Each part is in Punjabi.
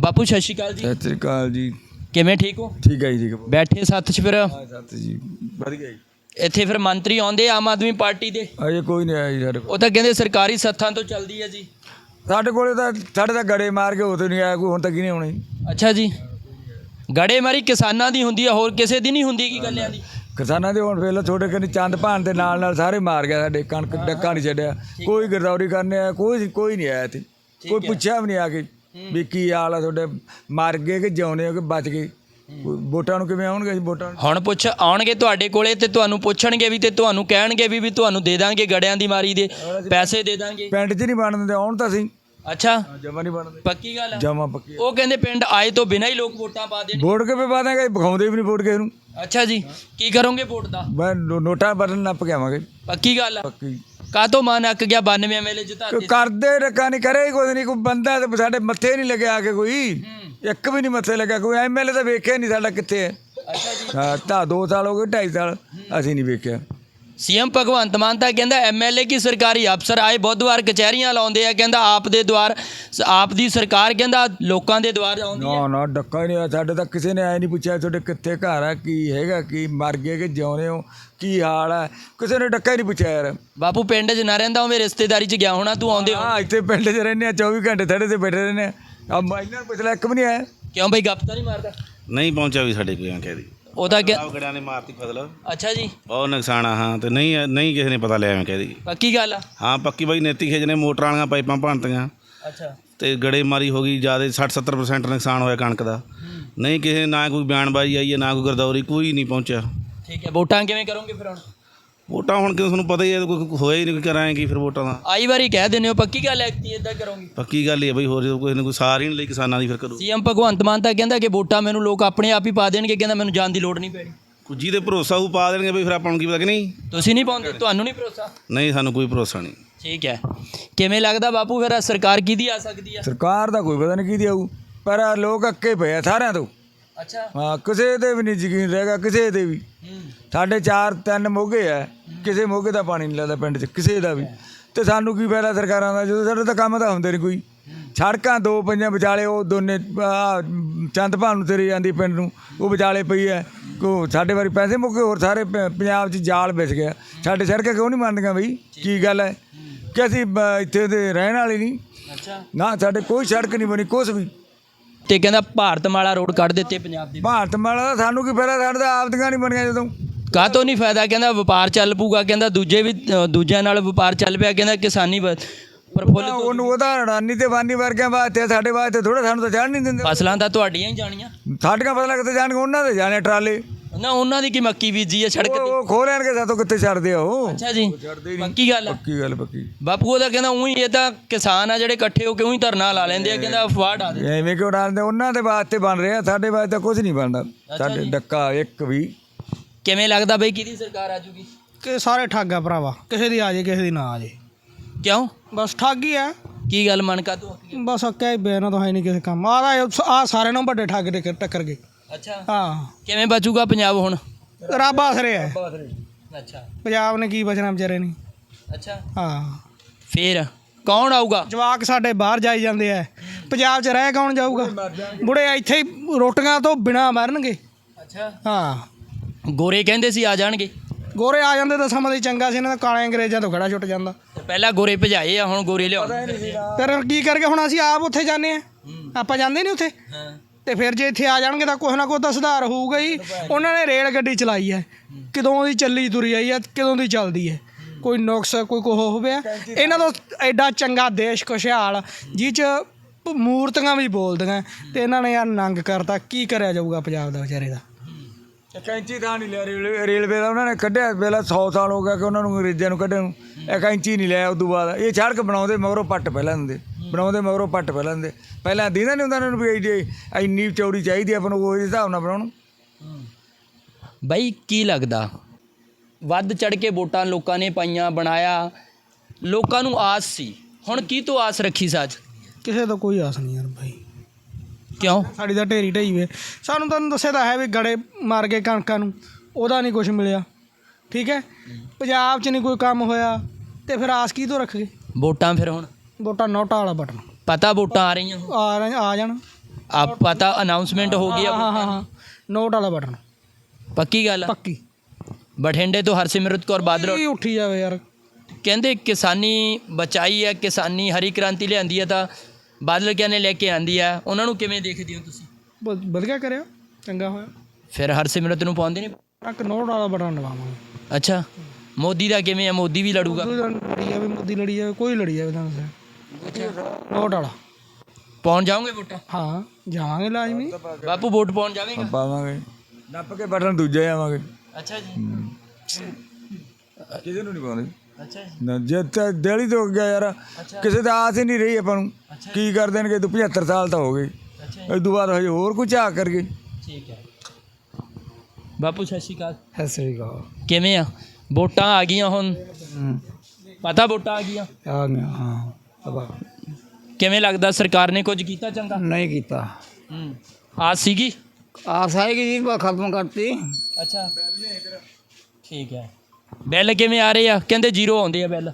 ਬਾਪੂ ਸਤਿ ਸ਼੍ਰੀ ਅਕਾਲ ਜੀ। ਸਤਿ ਸ੍ਰੀ ਅਕਾਲ ਜੀ। ਕਿਵੇਂ ਠੀਕ ਹੋ? ਠੀਕ ਹੈ ਜੀ ਠੀਕ ਹੈ। ਬੈਠੇ ਸੱਥ 'ਚ ਫਿਰ? ਹਾਂ ਸਤਿ ਜੀ। ਵਧੀਆ ਜੀ। ਇੱਥੇ ਫਿਰ ਮੰਤਰੀ ਆਉਂਦੇ ਆ ਆਮ ਆਦਮੀ ਪਾਰਟੀ ਦੇ? ਅਜੇ ਕੋਈ ਨਹੀਂ ਆਇਆ ਜੀ ਸਾਡੇ ਕੋਲ। ਉਹ ਤਾਂ ਕਹਿੰਦੇ ਸਰਕਾਰੀ ਸੱਥਾਂ ਤੋਂ ਚੱਲਦੀ ਹੈ ਜੀ। ਸਾਡੇ ਕੋਲੇ ਤਾਂ ਸਾਡੇ ਤਾਂ ਗੜੇ ਮਾਰ ਕੇ ਉਤੇ ਨਹੀਂ ਆਇਆ ਕੋਈ ਹੁਣ ਤੱਕ ਹੀ ਨਹੀਂ ਆਉਣੀ ਅੱਛਾ ਜੀ। ਗੜੇ ਮਾਰੀ ਕਿਸਾਨਾਂ ਦੀ ਹੁੰਦੀ ਆ ਹੋਰ ਕਿਸੇ ਦੀ ਨਹੀਂ ਹੁੰਦੀ ਕੀ ਗੱਲਿਆਂ ਦੀ? ਕਿਸਾਨਾਂ ਦੇ ਹੁਣ ਵੇਲੇ ਛੋਟੇ ਕੰਨੀ ਚੰਦ ਭਾਣ ਦੇ ਨਾਲ ਨਾਲ ਸਾਰੇ ਮਾਰ ਗਿਆ ਸਾਡੇ ਕਣਕ ਡੱਕਾ ਨਹੀਂ ਛੱਡਿਆ। ਕੋਈ ਗਰਦੌਰੀ ਕਰਨੇ ਆਇਆ ਕੋਈ ਕੋਈ ਨਹੀਂ ਆਇਆ ਇੱਥੇ। ਕੋਈ ਪੁੱਛਿਆ ਵੀ ਨਹੀਂ ਆ ਕੇ। ਵੀ ਕੀ ਹਾਲ ਆ ਤੁਹਾਡੇ? ਮਰ ਗਏ ਕਿ ਜਿਉਂਦੇ ਹੋ ਕਿ ਬਚ ਗਏ? ਵੋਟਾਂ ਨੂੰ ਕਿਵੇਂ ਆਉਣਗੇ ਜੀ ਵੋਟਾਂ ਹੁਣ ਪੁੱਛ ਆਉਣਗੇ ਤੁਹਾਡੇ ਕੋਲੇ ਤੇ ਤੁਹਾਨੂੰ ਪੁੱਛਣਗੇ ਵੀ ਤੇ ਤੁਹਾਨੂੰ ਕਹਿ ਦੇਣਗੇ ਵੀ ਵੀ ਤੁਹਾਨੂੰ ਦੇ ਦਾਂਗੇ ਗੜਿਆਂ ਦੀ ਮਾਰੀ ਦੇ ਪੈਸੇ ਦੇ ਦਾਂਗੇ। ਪਿੰਡ 'ਚ ਨਹੀਂ ਬਣ ਦਿੰਦੇ ਆਉਣ ਤਾਂ ਸੀ ਅੱਛਾ। ਜਮਾ ਨਹੀਂ ਬਣਦੇ। ਪੱਕੀ ਗੱਲ ਆ? ਜਮਾ ਪੱਕੀ ਉਹ ਕਹਿੰਦੇ ਪਿੰਡ ਆਏ ਤੋਂ ਬਿਨਾਂ ਹੀ ਲੋਕ ਵੋਟਾਂ ਪਾ ਦੇਣ। ਵੋਟ ਕੇ ਪਾ ਦਾਂਗੇ ਵਿਖਾਉਂਦੇ ਵੀ ਨਹੀਂ ਵੋਟ ਕਿਸੇ ਨੂੰ। ਅੱਛਾ ਜੀ। ਕੀ ਕਰੋਗੇ ਵੋਟ ਦਾ? ਮੈਂ ਨੋਟਾਂ ਬਟਨ ਨੱਪ ਕੇ ਆਵਾਂਗੇ। ਪੱਕੀ ਗੱਲ ਆ। ਪੱਕੀ। ਕਾਤੋਂ ਮਨ ਅੱਕ ਗਿਆ 92 ਐਮਐਲਏ ਜਿਤਾ ਕੋਈ ਕਰਦੇ ਰੱਖਾ ਨਹੀਂ ਕਰੇ ਕੁਝ ਨਹੀਂ ਕੋਈ ਬੰਦਾ ਤੇ ਸਾਡੇ ਮੱਥੇ ਨਹੀਂ ਲੱਗਿਆ ਆ ਕੇ ਕੋਈ। ਇੱਕ ਵੀ ਨਹੀਂ ਮੱਥੇ ਲੱਗਿਆ ਕੋਈ ਐਮਐਲਏ ਤਾਂ ਵੇਖਿਆ ਨਹੀਂ ਸਾਡਾ ਕਿੱਥੇ ਹੈ। ਅੱਛਾ ਜੀ। ਤਾਂ 2 ਸਾਲ ਹੋ ਗਏ 2.5 ਸਾਲ ਅਸੀਂ ਨਹੀਂ ਵੇਖਿਆ। ਸੀਐਮ ਭਗਵੰਤ ਮਾਨ ਤਾਂ ਕਹਿੰਦਾ ਐਮਐਲਏ ਕੀ ਸਰਕਾਰੀ ਅਫਸਰ ਆਏ ਬੁੱਧਵਾਰ ਕਚਹਿਰੀਆਂ ਲਾਉਂਦੇ ਆ ਕਹਿੰਦਾ ਆਪ ਦੇ ਦੁਆਰ ਸ- ਆਪ ਦੀ ਸਰਕਾਰ ਕਹਿੰਦਾ ਲੋਕਾਂ ਦੇ ਦੁਆਰ ਆਉਂਦੀ ਹੈ ਨਾ ਨਾ ਡੱਕਾ ਹੀ ਨਹੀਂ ਸਾਡੇ ਤਾਂ ਕਿਸੇ ਨੇ ਆਇਆ ਨਹੀਂ ਪੁੱਛਿਆ ਤੁਹਾਡੇ ਕਿੱਥੇ ਘਰ ਆ ਕੀ ਹੈਗਾ ਕੀ ਮਰ ਗਏ ਕਿ ਜਿਉਂਦੇ ਹੋ। ਕੀ ਹਾਲ ਹੈ? ਕਿਸੇ ਨੇ ਡੱਕਾ ਹੀ ਨਹੀਂ ਪੁੱਛਿਆ ਯਾਰ। ਬਾਪੂ ਪਿੰਡ 'ਚ ਨਾ ਰਹਿੰਦਾ ਉਹ ਰਿਸ਼ਤੇਦਾਰੀ 'ਚ ਗਿਆ ਹੋਣਾ ਤੂੰ ਆਉਂਦੇ ਹੋ? ਹਾਂ ਇੱਥੇ ਪਿੰਡ 'ਚ ਰਹਿੰਦੇ ਆ 24 ਘੰਟੇ ਥੜੇ ਤੇ ਬੈਠੇ ਰਹਿੰਦੇ ਆ ਆ ਮੈਂ ਇਹਨਾਂ ਨੂੰ ਪੁੱਛ ਲਿਆ ਇੱਕ ਵੀ ਨਹੀਂ ਆਇਆ। ਕਿਉਂ ਬਈ ਗੱਪ ਤਾਂ ਨਹੀਂ ਮਾਰਦਾ? ਨਹੀਂ ਪਹੁੰਚਿਆ ਵੀ ਸਾਡੇ ਕੋਈ ਕਹਿ ਦੀ। ਉਹਦਾ ਕਿ ਆਹ ਗੜਿਆਂ ਨੇ ਮਾਰਤੀ ਫਸਲ। ਅੱਛਾ ਜੀ। ਬਹੁਤ ਨੁਕਸਾਨ ਆ ਹਾਂ ਤੇ ਨਹੀਂ ਨਹੀਂ ਕਿਸੇ ਨੇ ਪਤਾ ਲਿਆ ਐਵੇਂ ਕਹਿ ਦੀ। ਪੱਕੀ ਗੱਲ ਆ? ਹਾਂ ਪੱਕੀ ਬਾਈ ਨੇਤੀ ਖੇਜ ਨੇ ਮੋਟਰਾਂ ਵਾਲੀਆਂ ਪਾਈਪਾਂ ਭੰਨਤੀਆਂ। ਅੱਛਾ। ਤੇ ਗੜੇਮਾਰੀ ਹੋ ਗਈ ਜ਼ਿਆਦਾ 60 70% ਨੁਕਸਾਨ ਹੋਇਆ ਕਣਕ ਦਾ। ਨਹੀਂ ਕਿਸੇ ਨੇ ਨਾ ਕੋਈ ਬਿਆਨਬਾਜ਼ੀ ਆਈ ਹੈ ਨਾ ਕੋਈ ਗਰਦੌਰੀ ਕੋਈ ਨਹੀਂ ਪਹੁੰਚਿਆ। ਠੀਕ ਹੈ ਵੋਟਾਂ ਕਿਵੇਂ ਕਰੋਗੇ ਫਿਰ ਹੁਣ? ਵੋਟਾਂ ਹੁਣ ਕਿ ਤੁਹਾਨੂੰ ਪਤਾ ਹੀ ਹੈ ਕੋਈ ਹੋਇਆ ਹੀ ਨਹੀਂ ਕਰਾਂਗੇ ਕੀ ਫਿਰ ਵੋਟਾਂ ਦਾ। ਆਈ ਵਾਰੀ ਕਹਿ ਦਿੰਦੇ ਹੋ ਪੱਕੀ ਗੱਲ ਐ ਕਿ ਇਦਾਂ ਕਰੋਗੇ? ਪੱਕੀ ਗੱਲ ਹੀ ਹੈ ਬਈ ਹੋਰ ਜਦੋਂ ਕਿਸੇ ਨੇ ਕੋਈ ਸਾਰ ਹੀ ਨਹੀਂ ਲਈ ਕਿਸਾਨਾਂ ਦੀ ਫਿਰ ਕਰੂ। ਸੀਐਮ ਭਗਵੰਤ ਮਾਨ ਤਾਂ ਕਹਿੰਦਾ ਕਿ ਵੋਟਾਂ ਮੈਨੂੰ ਲੋਕ ਆਪਣੇ ਆਪ ਹੀ ਪਾ ਦੇਣਗੇ ਕਹਿੰਦਾ ਮੈਨੂੰ ਜਾਣ ਦੀ ਲੋੜ ਨਹੀਂ ਪੈਣੀ। ਕੋਈ ਜਿਹਦੇ ਭਰੋਸਾ ਉਹ ਪਾ ਦੇਣਗੇ ਬਈ ਫਿਰ ਆਪਾਂ ਨੂੰ ਕੀ ਪਤਾ ਕਿ ਨਹੀਂ? ਤੁਸੀਂ ਨਹੀਂ ਪਾਉਂਦੇ ਤੁਹਾਨੂੰ ਨਹੀਂ ਭਰੋਸਾ? ਨਹੀਂ ਸਾਨੂੰ ਕੋਈ ਭਰੋਸਾ ਨਹੀਂ। ਠੀਕ ਹੈ। ਕਿਵੇਂ ਲੱਗਦਾ ਬਾਪੂ ਫਿਰ ਆਹ ਸਰਕਾਰ ਕਿਹਦੀ ਆ ਸਕਦੀ ਆ? ਸਰਕਾਰ ਦਾ ਕੋਈ ਪਤਾ ਨਹੀਂ ਕੀ ਆਊ ਪਰ ਆਹ ਲੋਕ ਅੱਕੇ ਪਏ ਆ ਸਾਰਿਆਂ ਤੋਂ। ਅੱਛਾ। ਹਾਂ ਕਿਸੇ ਤੇ ਵੀ ਨਹੀਂ ਯਕੀਨ ਰਹੇਗਾ ਕਿਸੇ ਤੇ ਵੀ। ਸਾਡੇ ਚਾਰ ਤਿੰਨ ਮੋਗੇ ਆ ਕਿਸੇ ਮੋਗੇ ਦਾ ਪਾਣੀ ਨਹੀਂ ਲੱਗਦਾ ਪਿੰਡ 'ਚ ਕਿਸੇ ਦਾ ਵੀ। ਤੇ ਸਾਨੂੰ ਕੀ ਫਾਇਦਾ ਸਰਕਾਰਾਂ ਦਾ ਜਦੋਂ ਸਾਡੇ ਤਾਂ ਕੰਮ ਤਾਂ ਹੁੰਦੇ ਨਹੀਂ ਕੋਈ। ਸੜਕਾਂ ਦੋ ਪੰਜਾਂ ਵਿਚਾਲੇ ਉਹ ਦੋਨੇ ਚੰਦ ਭਾਨ ਨੂੰ ਤੇਰੀ ਜਾਂਦੀ ਪਿੰਡ ਨੂੰ ਉਹ ਵਿਚਾਲੇ ਪਈ ਐ। ਕੋ ਸਾਡੇ ਵਾਰੀ ਪੈਸੇ ਮੁੱਕੇ ਹੋਰ ਸਾਰੇ ਪੰਜਾਬ 'ਚ ਜਾਲ ਵਿਛ ਗਿਆ। ਸਾਡੇ ਸੜਕਾਂ ਕਿਉਂ ਨਹੀਂ ਮੰਨਦੀਆਂ ਬਈ? ਕੀ ਗੱਲ ਹੈ। ਕਿ ਅਸੀਂ ਇੱਥੇ ਦੇ ਰਹਿਣ ਵਾਲੇ ਨਹੀਂ। ਅੱਛਾ। ਨਾ ਸਾਡੇ ਕੋਈ ਸੜਕ ਨਹੀਂ ਬਣੀ ਕੁਛ ਵੀ। ਤੇ ਕਹਿੰਦਾ ਭਾਰਤਮਾਲਾ ਰੋਡ ਕੱਢ ਦਿੱਤੇ ਪੰਜਾਬ ਦੇ ਭਾਰਤ ਮਾਲਾ ਦਾ ਸਾਨੂੰ ਕੀ ਫਾਇਦਾ? ਸਾਡੇ ਤਾਂ ਆਪਦੀਆਂ ਨਹੀਂ ਬਣੀਆਂ ਜਦੋਂ। ਕਾਹਤੋਂ ਨਹੀਂ ਫਾਇਦਾ? ਕਹਿੰਦਾ ਵਪਾਰ ਚੱਲ ਪੂਗਾ ਕਹਿੰਦਾ ਦੂਜੇ ਵੀ ਅ, ਦੂਜਿਆਂ ਨਾਲ ਵਪਾਰ ਚੱਲ ਪਿਆ। ਕਹਿੰਦਾ ਕਿਸਾਨੀ ਵ- ਪ੍ਰਫੁੱਲ ਉਹਨੂੰ ਉਹਦਾ ਅਡਾਨੀ ਤੇ ਵਾਨੀ ਵਰਗਿਆਂ ਵਾਸਤੇ ਸਾਡੇ ਵਾਸਤੇ ਥੋੜਾ ਸਾਨੂੰ ਤਾਂ ਜਾਣ ਨਹੀਂ ਦਿੰਦੇ। ਫਸਲਾਂ ਤਾਂ ਤੁਹਾਡੀਆਂ ਹੀ ਜਾਣੀਆਂ। ਸਾਡੀਆਂ ਫਸਲਾਂ ਕਿੱਥੇ ਜਾਣਗੇ ਉਹਨਾਂ ਦੇ ਜਾਣੇ ਟਰਾਲੇ। ਨਾ ਉਹਨਾਂ ਦੀ ਕੀ ਮੱਕੀ ਬੀਜੀ ਹੈ ਸੜਕ ਉਹ ਤੇ? ਉਹ ਖੋ ਲੈਣਗੇ ਸਾਤੋਂ ਕਿੱਥੇ ਛੱਡਦੇ ਆ ਉਹ? ਅੱਛਾ ਜੀ। ਪੱਕੀ ਗੱਲ ਆ। ਪੱਕੀ ਗੱਲ ਪੱਕੀ। ਬਾਪੂ ਉਹਦਾ ਕਹਿੰਦਾ ਉਹੀ ਇਹ ਤਾਂ ਕਿਸਾਨ ਆ ਜਿਹੜੇ ਇਕੱਠੇ ਹੋ ਕੇ ਉਹੀ ਧਰਨਾ ਲਾ ਲੈਂਦੇ ਆ ਕਹਿੰਦਾ ਅਫਵਾਹ ਡਾ ਦੇ। ਐਵੇਂ ਕਿਉਂ ਡਾਲਦੇ ਉਹਨਾਂ ਦੇ ਵਾਸਤੇ ਬਣ ਰਿਹਾ ਸਾਡੇ ਵਾਸਤੇ ਤਾਂ ਕੁਝ ਨਹੀਂ ਬਣਦਾ। ਸਾਡੇ ਡੱਕਾ ਇੱਕ ਵੀ। ਕਿਵੇਂ ਲੱਗਦਾ ਬਈ ਕਿਹਦੀ ਸਰਕਾਰ ਆ ਜੂਗੀ? ਕਿ ਸਾਰੇ ਠੱਗ ਆ ਭਰਾਵਾ। ਕਿਸੇ ਦੀ ਆ ਜੇ ਕਿਸੇ ਦੀ ਨਾ ਆ ਜੇ। ਕਿਉਂ? ਬਸ ਠੱਗ ਹੀ ਆ। ਕੀ ਗੱਲ ਮਨ ਕਾ ਤੂੰ? ਬਸ ਅੱਕਿਆ ਹੀ ਬੇਨਾ ਤਾਂ ਹੈ ਨਹੀਂ ਕਿਸੇ ਕੰਮ। ਆ ਆ ਸਾਰੇ ਨੂੰ ਵੱਡੇ ਠੱਗ ਦੇ ਟੱਕਰ ਗਏ। ਅੱਛਾ। ਹਾਂ। ਕਿਵੇਂ ਬਚੂਗਾ ਪੰਜਾਬ ਹੁਣ? ਰੱਬ ਆਸਰੇ ਹੈ ਅੱਛਾ। ਪੰਜਾਬ ਨੇ ਕੀ ਬਚਣਾ ਵਿਚਾਰੇ ਨੇ। ਅੱਛਾ। ਹਾਂ। ਫੇਰ? ਕੌਣ ਆਊਗਾ? ਜਵਾਕ ਸਾਡੇ ਬਾਹਰ ਜਾਈ ਜਾਂਦੇ ਆ। ਪੰਜਾਬ 'ਚ ਰਹਿ ਕੌਣ ਜਾਊਗਾ? ਬੁੜੇ ਇੱਥੇ ਹੀ ਰੋਟੀਆਂ ਤੋਂ ਬਿਨਾ ਮਰਨਗੇ। ਅੱਛਾ। ਹਾਂ। ਗੋਰੇ ਕਹਿੰਦੇ ਸੀ ਆ ਜਾਣਗੇ। ਗੋਰੇ ਆ ਜਾਂਦੇ ਤਾਂ ਸਮਾਂ ਦੀ ਚੰਗਾ ਸੀ ਇਹਨਾਂ ਦਾ ਕਾਲੇ ਅੰਗਰੇਜ਼ਾਂ ਤੋਂ ਖੜਾ ਛੁੱਟ ਜਾਂਦਾ। ਪਹਿਲਾਂ ਗੋਰੇ ਭਜਾਏ ਆ ਹੁਣ ਗੋਰੇ ਲਿਆਉਣ। ਫਿਰ ਕੀ ਕਰਕੇ ਹੁਣ ਅਸੀਂ ਆਪ ਉੱਥੇ ਜਾਂਦੇ ਆ? ਆਪਾਂ ਜਾਂਦੇ ਨਹੀਂ ਉੱਥੇ? ਹਾਂ। ਤੇ ਫਿਰ ਜੇ ਇੱਥੇ ਆ ਜਾਣਗੇ ਤਾਂ ਕੁਛ ਨਾ ਕੁਛ ਤਾਂ ਸੁਧਾਰ ਹੋਊਗਾ ਹੀ। ਉਹਨਾਂ ਨੇ ਰੇਲ ਗੱਡੀ ਚਲਾਈ ਹੈ। ਕਿਦੋਂ ਦੀ ਚੱਲੀ ਤੁਰੀ ਆਈ ਹੈ, ਕਿਦੋਂ ਦੀ ਚੱਲਦੀ ਹੈ। ਕੋਈ ਨੁਕਸ, ਕੋਈ ਕੋਹ ਹੋਵੇ ਇਹਨਾਂ ਤੋਂ ਐਡਾ ਚੰਗਾ ਦੇਸ਼ ਖੁਸ਼ਹਾਲ, ਜਿਹ ਚ ਪ- ਮੂਰਤੀਆਂ ਵੀ ਬੋਲਦੀਆਂ। ਤੇ ਇਹਨਾਂ ਨੇ ਯਾਰ ਨੰਗ ਕਰਤਾ। ਕੀ ਕਰਿਆ ਜਾਊਗਾ ਪੰਜਾਬ ਦਾ ਵਿਚਾਰੇ ਦਾ? ਕੈਂਚੀ ਥਾਂ ਨਹੀਂ ਲਿਆ ਰੇਲਵੇ ਰੇਲਵੇ ਦਾ ਉਹਨਾਂ ਨੇ ਕੱਢਿਆ ਪਹਿਲਾਂ 100 ਸਾਲ ਹੋ ਗਿਆ ਕਿ ਉਹਨਾਂ ਨੂੰ ਅੰਗਰੇਜ਼ਾਂ ਨੂੰ ਕੱਢਣ ਨੂੰ। ਇਹ ਕੈਂਚੀ ਨਹੀਂ ਲਿਆ ਉਦੋਂ ਬਾਅਦ। ਇਹ ਸੜਕ ਬਣਾਉਂਦੇ ਮਗਰੋਂ ਪੱਟ ਪਹਿਲਾਂ ਦਿੰਦੇ। ਬਣਾਉਂਦੇ ਮਗਰੋਂ ਪੱਟ ਪਹਿਲਾਂ ਦਿੰਦੇ। ਪਹਿਲਾਂ ਦੀਦਾ ਨਹੀਂ ਹੁੰਦਾ ਉਹਨਾਂ ਨੂੰ ਵੀ ਐਡੀ ਇੰਨੀ ਚੌੜੀ ਚਾਹੀਦੀ ਆਪਾਂ ਨੂੰ ਉਹ ਹਿਸਾਬ ਨਾਲ ਬਣਾਉਣ ਬਈ ਕੀ ਲੱਗਦਾ? ਵੱਧ ਚੜ ਕੇ ਵੋਟਾਂ ਲੋਕਾਂ ਨੇ ਪਾਈਆਂ ਬਣਾਇਆ। ਲੋਕਾਂ ਨੂੰ ਆਸ ਸੀ। ਹੁਣ ਕੀ ਤੋਂ ਆਸ ਰੱਖੀ ਸਾਜ? ਕਿਸੇ ਤੋਂ ਕੋਈ ਆਸ ਨਹੀਂ ਯਾਰ ਭਾਈ ਕਿਉਂ? ਸਾਡੀ ਤਾਂ ਢੇਰੀ ਢਈ ਵੇ। ਸਾਨੂੰ ਤੁਹਾਨੂੰ ਦੱਸਿਆ ਤਾਂ ਹੈ ਵੀ ਗੜੇ ਮਾਰ ਕੇ ਕਣਕਾਂ ਨੂੰ। ਉਹਦਾ ਨਹੀਂ ਕੁਝ ਮਿਲਿਆ। ਠੀਕ ਹੈ? ਪੰਜਾਬ 'ਚ ਨਹੀਂ ਕੋਈ ਕੰਮ ਹੋਇਆ। ਤੇ ਫਿਰ ਆਸ ਕੀ ਤੋਂ ਰੱਖ ਗਏ ਵੋਟਾਂ ਫਿਰ ਹੁਣ? ਵੋਟਾਂ ਨੋਟਾ ਵਾਲਾ ਬਟਨ। ਪਤਾ ਵੋਟਾਂ ਆ ਰਹੀਆਂ? ਹੁਣ। ਆ ਰਹੇ- ਆ ਜਾਣ। ਆਪ ਪਤਾ ਅਨਾਉਂਸਮੈਂਟ ਹੋ ਗਈ ਹਾਂ ਆ ਹਾਂ ਹਾਂ ਹਾਂ ਨੋਟ ਵਾਲਾ ਬਟਨ। ਪੱਕੀ ਗੱਲ ਆ? ਪੱਕੀ। ਬਠਿੰਡੇ ਤੋਂ ਹਰਸਿਮਰਤ ਕੌਰ ਬਾਦਲ ਕੀ ਉੱਠੀ ਜਾਵੇ ਯਾਰ। ਕਹਿੰਦੇ ਕਿਸਾਨੀ ਬਚਾਈ ਹੈ ਕਿਸਾਨੀ ਹਰੀ ਕ੍ਰਾਂਤੀ ਲਿਆਂਦੀ ਹੈ ਤਾਂ ਬਾਦਲ ਕਿਆ ਨੇ ਲੈ ਕੇ ਆਂਦੀ ਹੈ ਉਹਨਾਂ ਨੂੰ ਕਿਵੇਂ ਦੇਖਦੇ ਹੋ ਤੁਸੀਂ? ਵਧ- ਵਧੀਆ ਕਰਿਆ ਚੰਗਾ ਹੋਇਆ। ਫਿਰ ਹਰਸਿਮਰਤ ਨੂੰ ਪਾਉਂਦੇ ਨੇ? ਇੱਕ ਨੋਟ ਵਾਲਾ ਬਟਨ ਦਬਾਵਾਂਗੇ ਅੱਛਾ। ਮੋਦੀ ਦਾ ਕਿਵੇਂ ਆ? ਮੋਦੀ ਵੀ ਲੜੂਗਾ। ਦੂਜਾ ਲੜੀ ਜਾਵੇ ਮੋਦੀ ਲੜੀ ਜਾਵੇ ਕੋਈ ਲੜੀ ਜਾਵੇ ਤਾਂ ਨੋਟ ਵਾਲਾ ਪਾਉਣ ਜਾਓਗੇ ਵੋਟਾਂ? ਹਾਂ ਜਾਵਾਂਗੇ ਲਾਜ਼ਮੀ। ਬਾਪੂ ਵੋਟ ਪਾਉਣ ਜਾਵੇਂਗਾ? ਪਾਵਾਂਗੇ ਨੱਪ ਕੇ ਬਟਨ ਦੂਜੇ ਆਵਾਂਗੇ। ਅੱਛਾ ਜੀ। ਕਿਸੇ ਨੂੰ ਨਹੀਂ ਪਾਉਂਦੇ? ਅੱਛਾ ਜੀ। ਨਾ ਜੇ ਤਾਂ ਦਿਲ ਹੀ ਦੁੱਖ ਗਿਆ ਯਾਰ ਕਿਸੇ ਦਾ ਆਸ ਹੀ ਨਹੀਂ ਰਹੀ ਆਪਾਂ ਨੂੰ। ਕੀ ਕਰ ਦੇਣਗੇ ਤੂੰ 75 ਸਾਲ ਤਾਂ ਹੋ ਗਏ। ਅੱਛਾ ਇਸ ਤੋਂ ਬਾਅਦ ਹਜੇ ਹੋਰ ਕੁਝ ਆ ਕਰਗੇ ਠੀਕ ਹੈ। ਬਾਪੂ ਸਤਿ ਸ਼੍ਰੀ ਅਕਾਲ। ਸਤਿ ਸ੍ਰੀ ਅਕਾਲ। ਕਿਵੇਂ ਆ? ਵੋਟਾਂ ਆ ਗਈਆਂ ਹੁਣ। ਪਤਾ ਵੋਟਾਂ ਆ ਗਈਆਂ? ਆ ਹਾਂ। ਕਿਵੇਂ ਲੱਗਦਾ ਸਰਕਾਰ ਨੇ ਕੁਝ ਕੀਤਾ ਚੰਗਾ? ਨਹੀਂ ਕੀਤਾ। ਹੂੰ। ਆਸ ਸੀਗੀ? ਆਸ ਆਏਗੀ ਜੀ ਖਤਮ ਕਰਤੀ। ਅੱਛਾ। ਠੀਕ ਹੈ। ਬਿੱਲ ਕਿਵੇਂ ਆ ਰਹੇ ਆ? ਕਹਿੰਦੇ ਜ਼ੀਰੋ ਆਉਂਦੇ ਆ ਬਿੱਲ।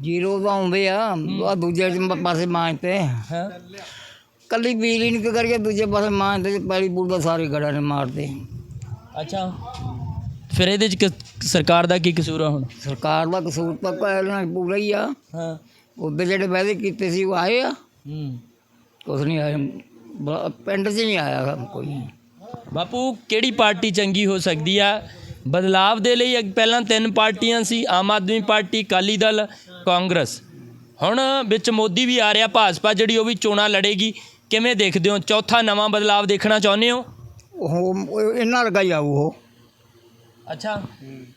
ਜੀਰੋ ਤਾਂ ਆਉਂਦੇ ਆ ਆ ਦੂਜੇ ਪਾਸੇ ਮਾਂਜਤੇ ਹਾਂ? ਕੱਲੀ ਬਿਜਲੀ ਨਹੀਂ ਕਰਕੇ ਦੂਜੇ ਪਾਸੇ ਮਾਂਜਤੇ ਪਹਿਲੀ ਬੂਟਾ ਸਾਰੇ ਗੜਾ ਨੇ ਮਾਰਦੇ ਅੱਛਾ। ਫਿਰ ਇਹਦੇ ਚ ਸਰਕਾਰ ਦਾ ਕੀ ਕਸੂਰ ਆ ਹੁਣ? ਸਰਕਾਰ ਦਾ ਕਸੂਰ ਤਾਂ ਕਹਿਣਾ ਪੂਰਾ ਹੀ ਆ। ਹਾਂ। ਉਹਦੇ ਜਿਹੜੇ ਵਾਅਦੇ ਕੀਤੇ ਸੀ ਉਹ ਆਏ ਆ। ਹੂੰ। ਕੁਛ ਨਹੀਂ ਆਏ ਬ- ਪਿੰਡ 'ਚ ਨਹੀਂ ਆਇਆ ਕੋਈ। ਬਾਪੂ ਕਿਹੜੀ ਪਾਰਟੀ ਚੰਗੀ ਹੋ ਸਕਦੀ ਆ? ਬਦਲਾਵ ਦੇ ਲਈ ਪਹਿਲਾਂ ਤਿੰਨ ਪਾਰਟੀਆਂ ਸੀ ਆਮ ਆਦਮੀ ਪਾਰਟੀ ਅਕਾਲੀ ਦਲ ਕਾਂਗਰਸ। ਹੁਣ ਵਿੱਚ ਮੋਦੀ ਵੀ ਆ ਰਿਹਾ ਭਾਜਪਾ ਜਿਹੜੀ ਉਹ ਵੀ ਚੋਣਾਂ ਲੜੇਗੀ। ਕਿਵੇਂ ਦੇਖਦੇ ਹੋ? ਚੌਥਾ ਨਵਾਂ ਬਦਲਾਵ ਦੇਖਣਾ ਚਾਹੁੰਦੇ ਹੋ? ਉਹ ਉਹ ਇਹਨਾਂ ਵਰਗਾ ਹੀ ਆਊ ਉਹ। ਅੱਛਾ।